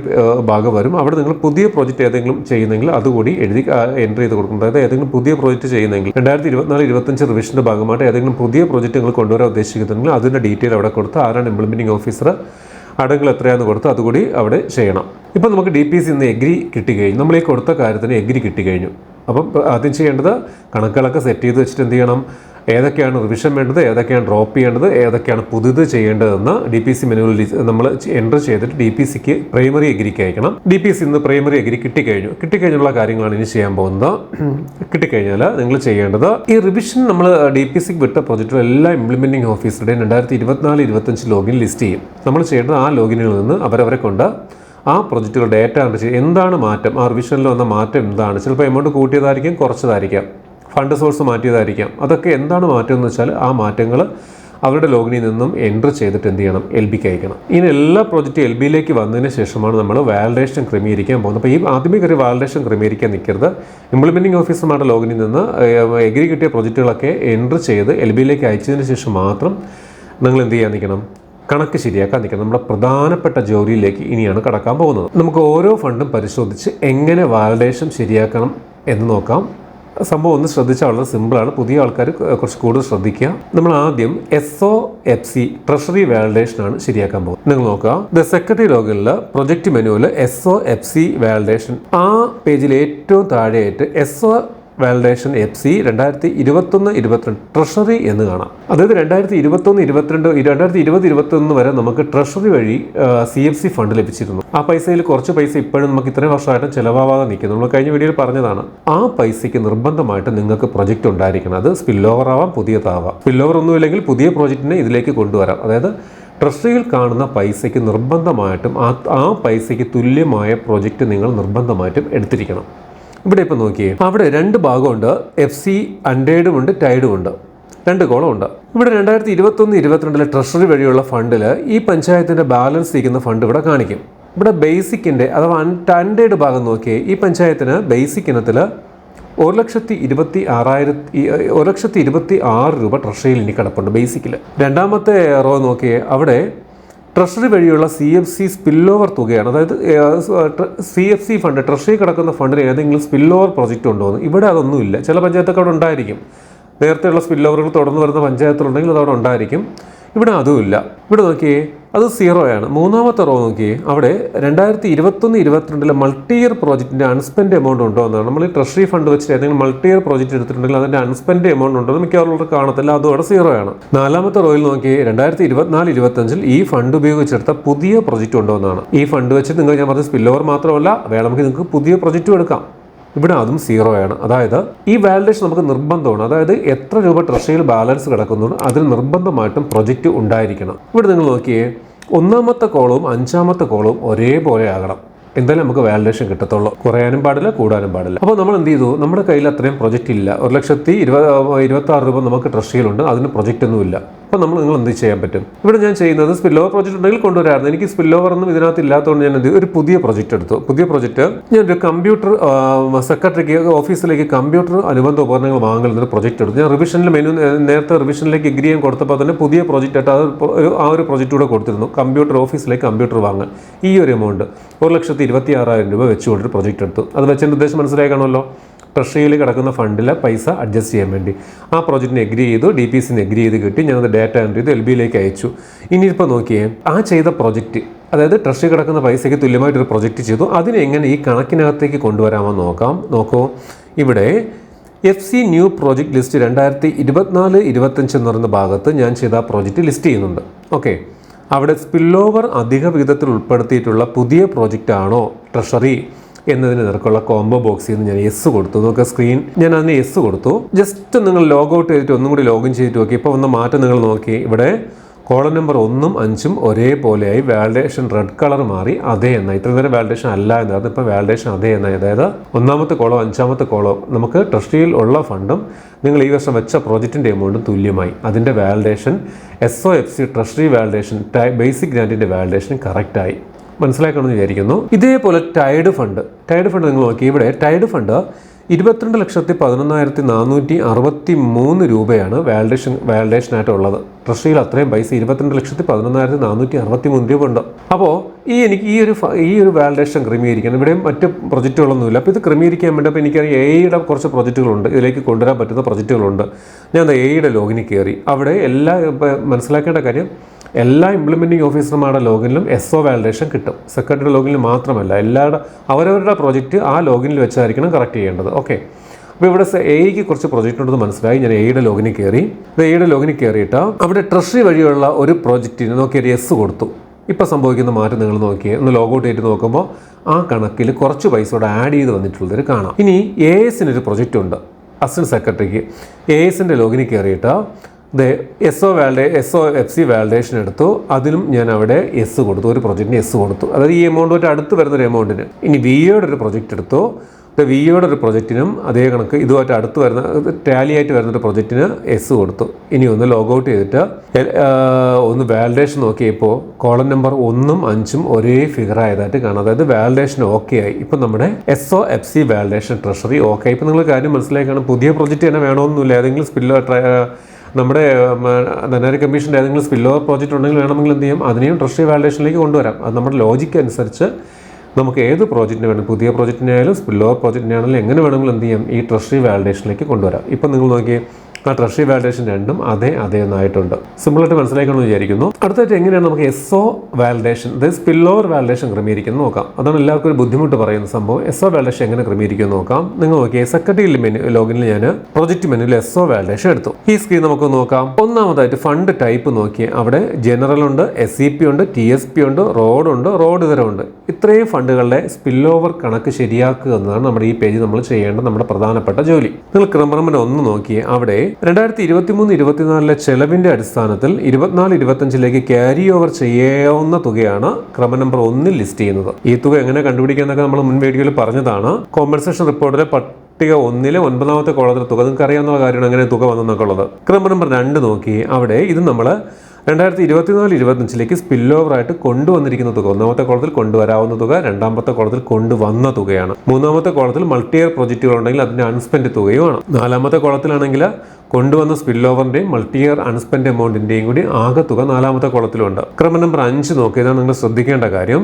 ഭാഗം വരും. അവിടെ നിങ്ങൾ പുതിയ പ്രൊജക്റ്റ് ഏതെങ്കിലും ചെയ്യുന്നെങ്കിൽ അതുകൂടി എഴുതി എൻട്രി ചെയ്ത് കൊടുക്കണം. അതായത് ഏതെങ്കിലും പുതിയ പ്രൊജക്റ്റ് ചെയ്യുന്നെങ്കിൽ രണ്ടായിരത്തി ഇരുപത്തിനാല് ഇരുപത്തഞ്ച് റിവിഷന്റെ ഭാഗമായിട്ട് ഏതെങ്കിലും പുതിയ പ്രൊജക്റ്റ് നിങ്ങൾ കൊണ്ടുവരാൻ ഉദ്ദേശിക്കുന്നുണ്ടെങ്കിൽ അതിന്റെ ഡീറ്റെയിൽ അവിടെ കൊടുത്ത് ആരാണ് ഇംപ്ലിമെന്റിംഗ് ഓഫീസർ അടങ്ങൾ എത്രയാണെന്ന് കൊടുത്ത് അതുകൂടി അവിടെ ചെയ്യണം. ഇപ്പം നമുക്ക് ഡി പി സി ഇന്ന് എഗ്രി കിട്ടിക്കഴിഞ്ഞു. നമ്മൾ ഈ കൊടുത്ത കാര്യത്തിന് എഗ്രി കിട്ടിക്കഴിഞ്ഞു. അപ്പം ആദ്യം ചെയ്യേണ്ടത് കണക്കുകളൊക്കെ സെറ്റ് ചെയ്ത് വെച്ചിട്ട് എന്ത് ചെയ്യണം? ഏതൊക്കെയാണ് റിവിഷൻ വേണ്ടത് ഏതൊക്കെയാണ് ഡ്രോപ്പ് ചെയ്യേണ്ടത് ഏതൊക്കെയാണ് പുതുത് ചെയ്യേണ്ടതെന്ന് ഡി പി സി മെനുവിൽ നമ്മൾ എന്റർ ചെയ്തിട്ട് ഡി പി സിക്ക് പ്രൈമറി എഗ്രിക്ക് അയക്കണം. ഡി പി സി ഇന്ന് പ്രൈമറി എഗ്രി കിട്ടിക്കഴിഞ്ഞു. കിട്ടിക്കഴിഞ്ഞുള്ള കാര്യങ്ങളാണ് ഇനി ചെയ്യാൻ പോകുന്നത്. <clears throat> കിട്ടിക്കഴിഞ്ഞാൽ നിങ്ങൾ ചെയ്യേണ്ടത് ഈ റിവിഷൻ നമ്മൾ ഡി പി സിക്ക് വിട്ട പ്രൊജക്റ്റുകൾ എല്ലാ ഇംപ്ലിമെന്റിംഗ് ഓഫീസറുടെയും രണ്ടായിരത്തി ഇരുപത്തിനാല് ഇരുപത്തഞ്ച് ലോഗിൻ ലിസ്റ്റ് ചെയ്യും. നമ്മൾ ചെയ്യേണ്ടത് ആ ലോഗിനിൽ നിന്ന് അവരവരെ കൊണ്ട് ആ പ്രൊജക്റ്റുകൾ ഡേറ്റ എന്താണ് മാറ്റം? ആ റിവിഷനിൽ വന്ന മാറ്റം എന്താണ്? ചിലപ്പോൾ എമൗണ്ട് കൂട്ടിയതായിരിക്കും കുറച്ചതായിരിക്കാം. ഫണ്ട് സോഴ്സ് മാറ്റിയതായിരിക്കാം. അതൊക്കെ എന്താണ് മാറ്റം എന്ന് വെച്ചാൽ ആ മാറ്റങ്ങൾ അവരുടെ ലോഗിനിൽ നിന്നും എന്റർ ചെയ്തിട്ട് എന്ത് ചെയ്യണം? എൽ ബിക്ക് അയക്കണം. ഇനി എല്ലാ പ്രോജക്റ്റ് എൽ ബിയിലേക്ക് വന്നതിന് ശേഷമാണ് നമ്മൾ വാലിഡേഷൻ ക്രമീകരിക്കാൻ പോകുന്നത്. അപ്പോൾ ഈ ആദ്യമേ കയറി വാലിഡേഷൻ ക്രമീകരിക്കാൻ നിൽക്കരുത്. ഇംപ്ലിമെന്റിംഗ് ഓഫീസർമാരുടെ ലോഗിനിൽ നിന്ന് എഗ്രി കിട്ടിയ പ്രോജക്റ്റുകളൊക്കെ എന്റർ ചെയ്ത് എൽ ബിയിലേക്ക് അയച്ചതിന് ശേഷം മാത്രം നിങ്ങൾ എന്ത് ചെയ്യാൻ നിൽക്കണം? കണക്ക് ശരിയാക്കാൻ നിൽക്കണം. നമ്മുടെ പ്രധാനപ്പെട്ട ജോലിയിലേക്ക് ഇനിയാണ് കടക്കാൻ പോകുന്നത്. നമുക്ക് ഓരോ ഫണ്ടും പരിശോധിച്ച് എങ്ങനെ വാലിഡേഷൻ ശരിയാക്കണം എന്ന് നോക്കാം. സംഭവം ഒന്ന് ശ്രദ്ധിച്ചാൽ വളരെ സിമ്പിളാണ്. പുതിയ ആൾക്കാർ കുറച്ച് കൂടുതൽ ശ്രദ്ധിക്കുക. നമ്മൾ ആദ്യം S O F C treasury validation ആണ് ശരിയാക്കാൻ പോകുന്നത്. നിങ്ങൾ നോക്കുക. ദ സെക്രട്ടറി ലോഗിനിൽ പ്രൊജക്ട് മെനുവിൽ S O F C validation ആ പേജിൽ ഏറ്റവും താഴെയായിട്ട് S O validation F C രണ്ടായിരത്തി ഇരുപത്തൊന്ന് ഇരുപത്തിരണ്ട് ട്രഷറി എന്ന് കാണാം. അതായത് രണ്ടായിരത്തി ഇരുപത്തൊന്ന് ഇരുപത്തിരണ്ട് രണ്ടായിരത്തി ഇരുപത് ഇരുപത്തൊന്ന് വരെ നമുക്ക് ട്രഷറി വഴി സി എഫ് സി ഫണ്ട് ലഭിച്ചിരുന്നു. ആ പൈസയിൽ കുറച്ച് പൈസ ഇപ്പോഴും നമുക്ക് ഇത്രയും വർഷമായിട്ട് ചിലവാകാതെ നിൽക്കുന്നു. നമ്മൾ കഴിഞ്ഞ വീഡിയോയിൽ പറഞ്ഞതാണ് ആ പൈസയ്ക്ക് നിർബന്ധമായിട്ട് നിങ്ങൾക്ക് പ്രൊജക്റ്റ് ഉണ്ടായിരിക്കണം. അത് സ്പിൽ ഓവർ ആവാം പുതിയതാവാം. സ്പിൽ ഓവർ ഒന്നുമില്ലെങ്കിൽ പുതിയ പ്രോജക്റ്റിനെ ഇതിലേക്ക് കൊണ്ടുവരാം. അതായത് ട്രഷറിയിൽ കാണുന്ന പൈസയ്ക്ക് നിർബന്ധമായിട്ടും ആ ആ പൈസയ്ക്ക് തുല്യമായ പ്രോജക്റ്റ് നിങ്ങൾ നിർബന്ധമായിട്ടും എടുത്തിരിക്കണം. ഇവിടെ ഇപ്പോൾ നോക്കിയേ. അവിടെ രണ്ട് ഭാഗമുണ്ട്. എഫ് സി അൺഡേഡും ഉണ്ട് ടൈഡും ഉണ്ട്. രണ്ട് കോളമുണ്ട് ഇവിടെ രണ്ടായിരത്തി ഇരുപത്തൊന്ന് ഇരുപത്തിരണ്ടിലെ ട്രഷറി വഴിയുള്ള ഫണ്ടിൽ ഈ പഞ്ചായത്തിന്റെ ബാലൻസ് ഇരിക്കുന്ന ഫണ്ട് ഇവിടെ കാണിക്കും. ഇവിടെ ബേസിക്കിന്റെ അഥവാ അൺഡേഡ് ഭാഗം നോക്കിയേ ഈ പഞ്ചായത്തിന് ബേസിക് ഇനത്തിൽ ഒരു ലക്ഷത്തി ഇരുപത്തി ആറായിരത്തി ഒരു ലക്ഷത്തി ഇരുപത്തി ആറ് രൂപ ട്രഷറിയിൽ ഇനി കിടപ്പുണ്ട് ബേസിക്കിൽ രണ്ടാമത്തെ റോ നോക്കിയേ അവിടെ ട്രഷറി വഴിയുള്ള സി എഫ് സി സ്പില്ലോവർ തുകയാണ്. അതായത് C F C fund treasury കിടക്കുന്ന ഫണ്ടിന് ഏതെങ്കിലും സ്പില്ലോവർ പ്രോജക്റ്റ് ഉണ്ടോ എന്ന്. ഇവിടെ അതൊന്നുമില്ല ചില പഞ്ചായത്തൊക്കെ അവിടെ ഉണ്ടായിരിക്കും. നേരത്തെയുള്ള സ്പില്ലോവറുകൾ തുടർന്ന് വരുന്ന പഞ്ചായത്തിലുണ്ടെങ്കിൽ അത് അവിടെ ഉണ്ടായിരിക്കും. ഇവിടെ അതുമില്ല ഇവിടെ നോക്കിയേ അത് സീറോയാണ് മൂന്നാമത്തെ റോ നോക്കിയേ. അവിടെ രണ്ടായിരത്തി ഇരുപത്തൊന്ന് ഇരുപത്തിരണ്ടിലെ മൾട്ടി ഇയർ പ്രോജക്റ്റിന്റെ അൺസ്പെൻഡ് എമൗണ്ട് ഉണ്ടോ എന്നാണ്. നമ്മൾ ഈ ട്രഷറി ഫണ്ട് വെച്ചിട്ട് ഏതെങ്കിലും മൾട്ടി ഇയർ പ്രോജക്റ്റ് എടുത്തിട്ടുണ്ടെങ്കിൽ അതിന്റെ അൺസ്പെൻഡ് എമൗണ്ട് ഉണ്ടോ എന്ന് മിക്കവാറും കാണത്തില്ല. അതും അവിടെ സീറോ ആണ്. നാലാമത്തെ റോയിൽ നോക്കി രണ്ടായിരത്തി ഇരുപത്തിനാല് ഇരുപത്തഞ്ചിൽ ഈ ഫണ്ട് ഉപയോഗിച്ചെടുത്ത പുതിയ പ്രോജക്റ്റ് ഉണ്ടോ എന്നാണ്. ഈ ഫണ്ട് വെച്ചിട്ട് നിങ്ങൾ ഞാൻ പറഞ്ഞ സ്പില്ലോവർ മാത്രമല്ല വേണമെങ്കിൽ നിങ്ങൾക്ക് പുതിയ പ്രൊജക്റ്റും എടുക്കാം. ഇവിടെ അതും സീറോ ആണ്. അതായത് ഈ വാലിഡേഷൻ നമുക്ക് നിർബന്ധമാണ്. അതായത് എത്ര രൂപ ട്രഷറിയിൽ ബാലൻസ് കിടക്കുന്നുണ്ട് അതിൽ നിർബന്ധമായിട്ടും പ്രൊജക്റ്റ് ഉണ്ടായിരിക്കണം. ഇവിടെ നിങ്ങൾ നോക്കിയേ ഒന്നാമത്തെ കോളവും അഞ്ചാമത്തെ കോളവും ഒരേപോലെ ആകണം. എന്തായാലും നമുക്ക് വാലിഡേഷൻ കിട്ടത്തുള്ളൂ. കുറയാനും പാടില്ല കൂടാനും പാടില്ല. അപ്പോൾ നമ്മൾ എന്ത് ചെയ്തു? നമ്മുടെ കയ്യിൽ അത്രയും പ്രൊജക്റ്റ് ഇല്ല. ഒരു ലക്ഷത്തി ഇരുപത് ഇരുപത്തി രൂപ നമുക്ക് ട്രഷറിയിലുണ്ട് അതിന് പ്രൊജക്റ്റ് ഒന്നും ഇല്ല അപ്പോൾ നമ്മൾ നിങ്ങൾ എന്ത് ചെയ്യാൻ പറ്റും? ഇവിടെ ഞാൻ ചെയ്യുന്നത് സ്പിൽ ഓവർ പ്രോജക്റ്റ് ഉണ്ടെങ്കിൽ കൊണ്ടുവരായിരുന്നു. എനിക്ക് സ്പിൽ ഓവർ ഒന്നും ഇതിനകത്ത് ഇല്ലാത്തതുകൊണ്ട് ഞാൻ ഒരു പുതിയ പ്രോജക്റ്റ് എടുത്തു. പുതിയ പ്രോജക്റ്റ് ഞാൻ ഒരു കമ്പ്യൂട്ടർ സെക്രട്ടറിക്ക് ഓഫീസിലേക്ക് കമ്പ്യൂട്ടർ അനുബന്ധ ഉപകരണങ്ങൾ വാങ്ങുന്ന ഒരു പ്രോജക്റ്റ് എടുത്തു. ഞാൻ റിവിഷനിൽ മെനു നേരത്തെ റിവിഷനിലേക്ക് എഗ്രി ചെയ്യാൻ കൊടുത്തപ്പോൾ തന്നെ പുതിയ പ്രോജക്റ്റ് ആയിട്ട് അത് ആ ഒരു പ്രോജക്റ്റ് കൂടെ കൊടുത്തിരുന്നു. കമ്പ്യൂട്ടർ ഓഫീസിലേക്ക് കമ്പ്യൂട്ടർ വാങ്ങാൻ ഈ ഒരു എമൗണ്ട് ഒരു ലക്ഷത്തി ഇരുപത്തി ആറായിരം രൂപ വെച്ചുകൊണ്ടൊരു പ്രോജക്റ്റ് എടുത്തു. അത് വെച്ചതിന്റെ ഉദ്ദേശം മനസ്സിലായി കാണുമല്ലോ? ട്രഷറിയിൽ കിടക്കുന്ന ഫണ്ടിലെ പൈസ അഡ്ജസ്റ്റ് ചെയ്യാൻ വേണ്ടി. ആ പ്രോജക്റ്റിന് എഗ്രി ചെയ്തു ഡി പി സിന് എഗ്രി ചെയ്ത് കിട്ടി ഞാനത് ഡാറ്റ എൻട്രി ചെയ്ത് എൽ ബിയിലേക്ക് അയച്ചു. ഇനിയിപ്പോൾ നോക്കിയേ ആ ചെയ്ത പ്രോജക്റ്റ് അതായത് ട്രഷറി കിടക്കുന്ന പൈസയ്ക്ക് തുല്യമായിട്ടൊരു പ്രൊജക്റ്റ് ചെയ്തു അതിനെ എങ്ങനെ ഈ കണക്കിനകത്തേക്ക് കൊണ്ടുവരാമെന്ന് നോക്കാം. നോക്കൂ ഇവിടെ F C new project list രണ്ടായിരത്തി ഇരുപത്തിനാല് ഇരുപത്തഞ്ച് എന്ന് പറയുന്ന ഭാഗത്ത് ഞാൻ ചെയ്ത ആ പ്രോജക്റ്റ് ലിസ്റ്റ് ചെയ്യുന്നുണ്ട്. ഓക്കെ അവിടെ സ്പില്ലോവർ അധിക വിധത്തിൽ ഉൾപ്പെടുത്തിയിട്ടുള്ള പുതിയ പ്രോജക്റ്റാണോ ട്രഷറി? എന്നതിന് നിരക്കുള്ള കോംബോ ബോക്സിൽ നിന്ന് ഞാൻ എസ് കൊടുത്തു. നോക്കുക സ്ക്രീൻ ഞാൻ അതിന് എസ് കൊടുത്തു. ജസ്റ്റ് നിങ്ങൾ ലോഗ് ഔട്ട് ചെയ്തിട്ട് ഒന്നും കൂടി ലോഗിൻ ചെയ്തിട്ട് നോക്കി. ഇപ്പോൾ വന്ന മാറ്റം നിങ്ങൾ നോക്കി. ഇവിടെ കോളം നമ്പർ ഒന്നും അഞ്ചും ഒരേപോലെയായി വാലിഡേഷൻ റെഡ് കളർ മാറി. അതേ എന്നായി ഇത്ര നേരം വാലിഡേഷൻ അല്ല എന്നായിരുന്നു. ഇപ്പോൾ വാലിഡേഷൻ അതേ എന്നായി അതായത് ഒന്നാമത്തെ കോളോ അഞ്ചാമത്തെ കോളോ നമുക്ക് ട്രഷറിയിൽ ഉള്ള ഫണ്ടും നിങ്ങൾ ഈ വർഷം വെച്ച പ്രോജക്റ്റിന്റെ എമൗണ്ടും തുല്യമായി. അതിന്റെ validation S O F C treasury validation basic ഗ്രാന്റിന്റെ validation കറക്റ്റായി മനസ്സിലാക്കണമെന്ന് വിചാരിക്കുന്നു. ഇതേപോലെ ടൈഡ് ഫണ്ട് ടൈഡ് ഫണ്ട് നിങ്ങൾ നോക്കി. ഇവിടെ ടൈഡ് ഫണ്ട് ഇരുപത്തിരണ്ട് ലക്ഷത്തി പതിനൊന്നായിരത്തി നാനൂറ്റി അറുപത്തി മൂന്ന് രൂപയാണ് വാലിഡേഷൻ വാലിഡേഷനായിട്ട് ഉള്ളത്. ട്രഷറിയിൽ അത്രയും പൈസ ഇരുപത്തിരണ്ട് ലക്ഷത്തി പതിനൊന്നായിരത്തി നാനൂറ്റി അറുപത്തി മൂന്ന് രൂപ ഉണ്ട്. അപ്പോൾ ഈ എനിക്ക് ഈ ഒരു ഈ ഒരു വാലിഡേഷൻ ക്രമീകരിക്കണം. ഇവിടെയും മറ്റ് പ്രൊജക്റ്റുകളൊന്നുമില്ല അപ്പോൾ ഇത് ക്രമീകരിക്കാൻ വേണ്ടി അപ്പോൾ എനിക്കറിയാം എയുടെ കുറച്ച് പ്രൊജക്റ്റുകളുണ്ട് ഇതിലേക്ക് കൊണ്ടുവരാൻ പറ്റുന്ന പ്രൊജക്റ്റുകളുണ്ട് ഞാൻ എയുടെ ലോഗിനിൽ കയറി. അവിടെ എല്ലാ മനസ്സിലാക്കേണ്ട കാര്യം എല്ലാ ഇംപ്ലിമെന്റിംഗ് ഓഫീസർമാരുടെ ലോഗിനിലും എസ് ഒ വാലിഡേഷൻ കിട്ടും. സെക്രട്ടറി ലോഗിനിൽ മാത്രമല്ല എല്ലാവരുടെ അവരവരുടെ പ്രോജക്റ്റ് ആ ലോഗിനിൽ വെച്ചായിരിക്കണം കറക്റ്റ് ചെയ്യേണ്ടത്. ഓക്കെ അപ്പോൾ ഇവിടെ എയ്ക്ക് കുറച്ച് പ്രോജക്റ്റ് ഉണ്ടെന്ന് മനസ്സിലായി. ഞാൻ എയുടെ ലോഗിനിൽ കയറി. ഇത് എയുടെ ലോഗിനിൽ കയറിയിട്ട് അവിടെ ട്രഷറി വഴിയുള്ള ഒരു പ്രോജക്റ്റിന് നോക്കിയൊരു എസ് കൊടുത്തു. ഇപ്പോൾ സംഭവിക്കുന്ന മാറ്റം നിങ്ങൾ നോക്കിയേ. ഒന്ന് ലോഗൗട്ട് ചെയ്തിട്ട് നോക്കുമ്പോൾ ആ കണക്കിൽ കുറച്ച് പൈസ കൂടെ ആഡ് ചെയ്ത് വന്നിട്ടുള്ളത് കാണാം. ഇനി എ എസിനൊരു പ്രൊജക്റ്റ് ഉണ്ട്. അസിസ്റ്റന്റ് സെക്രട്ടറിക്ക് എ എസിന്റെ ലോഗിനിൽ കയറിയിട്ട് S O വാലിഡേ S O F C validation എടുത്തു. അതിലും ഞാൻ അവിടെ എസ് കൊടുത്തു. ഒരു പ്രൊജക്റ്റിന് എസ് കൊടുത്തു. അതായത് ഈ എമൗണ്ടുമായിട്ട് അടുത്ത് വരുന്ന ഒരു എമൗണ്ടിന് ഇനി വി എയുടെ ഒരു പ്രൊജക്റ്റ് എടുത്തു. വി എയുടെ ഒരു പ്രൊജക്റ്റിനും അതേ കണക്ക് ഇതുമായിട്ട് അടുത്ത് വരുന്ന ടാലി ആയിട്ട് വരുന്ന ഒരു പ്രൊജക്റ്റിന് എസ് കൊടുത്തു. ഇനി ഒന്ന് ലോഗൌട്ട് ചെയ്തിട്ട് ഒന്ന് വാലിഡേഷൻ നോക്കിയപ്പോൾ കോളം നമ്പർ ഒന്നും അഞ്ചും ഒരേ ഫിഗർ ആയതായിട്ട് കാണാം. അതായത് വാലിഡേഷൻ ഓക്കെ ആയി. ഇപ്പം നമ്മുടെ S O F C validation treasury okay ഇപ്പം നിങ്ങൾ കാര്യം മനസ്സിലാക്കണം പുതിയ പ്രൊജക്റ്റ് തന്നെ വേണമെന്നില്ല. ഏതെങ്കിലും സ്പില്ലോ നമ്മുടെ ധനകാര്യ കമ്മീഷന്റെ ഏതെങ്കിലും സ്പില്ലോ പ്രോജക്റ്റ് ഉണ്ടെങ്കിൽ വേണമെങ്കിൽ എന്ത് ചെയ്യാം? അതിനെയും ട്രഷറി വാലിഡേഷനിലേക്ക് കൊണ്ടുവരാം. അത് നമ്മുടെ ലോജിക്ക് അനുസരിച്ച് നമുക്ക് ഏത് പ്രോജക്റ്റിന് വേണം? പുതിയ പ്രോജക്റ്റിനെ ആയാലും സ്പില്ലോ പ്രോജക്റ്റിനെ ആണെങ്കിലും എങ്ങനെ വേണമെങ്കിലും എന്ത് ചെയ്യാം? ഈ ട്രഷറി വാലിഡേഷനിലേക്ക് കൊണ്ടുവരാം. ഇപ്പം നിങ്ങൾ നോക്കിയേ ആ ട്രഷറി വാലിഡേഷൻ രണ്ടും അതേ അതേ എന്നായിട്ടുണ്ട് സിമ്പിളായിട്ട് മനസ്സിലാക്കണമെന്ന് വിചാരിക്കുന്നു. അടുത്തായിട്ട് എങ്ങനെയാണ് നമുക്ക് എസ് ഒ വാലിഡേഷൻ അതായത് സ്പില്ലോവർ വാലിഡേഷൻ ക്രമീകരിക്കുന്നത് നോക്കാം. അതാണ് എല്ലാവർക്കും ഒരു ബുദ്ധിമുട്ട് പറയുന്ന സംഭവം. എസ് ഒ വാലിഡേഷൻ എങ്ങനെ ക്രമീകരിക്കുമെന്ന് നോക്കാം. നിങ്ങൾ നോക്കിയ സെക്രട്ടറി മെനു ലോഗിനിൽ ഞാൻ പ്രൊജക്ട് മെനുവിൽ എസ് ഒ വാലിഡേഷൻ എടുത്തു. ഈ സ്ക്രീൻ നമുക്ക് നോക്കാം. ഒന്നാമതായിട്ട് ഫണ്ട് ടൈപ്പ് നോക്കി അവിടെ ജനറൽ ഉണ്ട് എസ് സി പി ഉണ്ട് ടി എസ് പി ഉണ്ട് റോഡുണ്ട് റോഡ് തരമുണ്ട് ഇത്രയും ഫണ്ടുകളുടെ സ്പില്ലോവർ കണക്ക് ശരിയാക്കുക എന്നതാണ് നമ്മുടെ ഈ പേജ് നമ്മൾ ചെയ്യേണ്ട നമ്മുടെ പ്രധാനപ്പെട്ട ജോലി. നിങ്ങൾ ക്രമറമ്പൻ ഒന്ന് നോക്കിയേ. അവിടെ രണ്ടായിരത്തി ഇരുപത്തി മൂന്ന് ഇരുപത്തിനാലിലെ ചെലവിന്റെ അടിസ്ഥാനത്തിൽ ഇരുപത്തിനാല് ഇരുപത്തഞ്ചിലേക്ക് ക്യാരി ഓവർ ചെയ്യാവുന്ന തുകയാണ് ക്രമ നമ്പർ ഒന്നിൽ ലിസ്റ്റ് ചെയ്യുന്നത്. ഈ തുക എങ്ങനെ കണ്ടുപിടിക്കാന്നൊക്കെ നമ്മൾ മുൻ വീഡിയോയിൽ പറഞ്ഞതാണ്. കോമ്പൻസേഷൻ റിപ്പോർട്ടിലെ പട്ടിക ഒന്നിലെ ഒൻപതാമത്തെ കോളത്തിലെ തുക നിങ്ങൾക്ക് അറിയാവുന്ന കാര്യമാണ് എങ്ങനെ തുക വന്നെന്നൊക്കെ ഉള്ളത്. ക്രമ നമ്പർ രണ്ട് നോക്കി അവിടെ ഇത് നമ്മൾ രണ്ടായിരത്തി ഇരുപത്തിനാല് ഇരുപത്തഞ്ചിലേക്ക് സ്പിൽ ഓവർ ആയിട്ട് കൊണ്ടുവന്നിരിക്കുന്ന തുക ഒന്നാമത്തെ കോളത്തിൽ കൊണ്ടുവരാവുന്ന തുക രണ്ടാമത്തെ കോളത്തിൽ കൊണ്ടുവന്ന തുകയാണ്. മൂന്നാമത്തെ കോളത്തിൽ മൾട്ടി ഇയർ പ്രൊജക്റ്റുകൾ ഉണ്ടെങ്കിൽ അതിന്റെ അൺസ്പെൻഡ് തുകയുമാണ്. നാലാമത്തെ കോളത്തിലാണെങ്കിൽ കൊണ്ടുവന്ന സ്പിൽ ഓവറിന്റെയും മൾട്ടി ഇയർ അൺസ്പെൻഡ് എമൗണ്ടിന്റെയും കൂടി ആകെ തുക നാലാമത്തെ കോളത്തിലുണ്ട് ക്രമ നമ്പർ അഞ്ച് നോക്കിയതാണ് നിങ്ങൾ ശ്രദ്ധിക്കേണ്ട കാര്യം.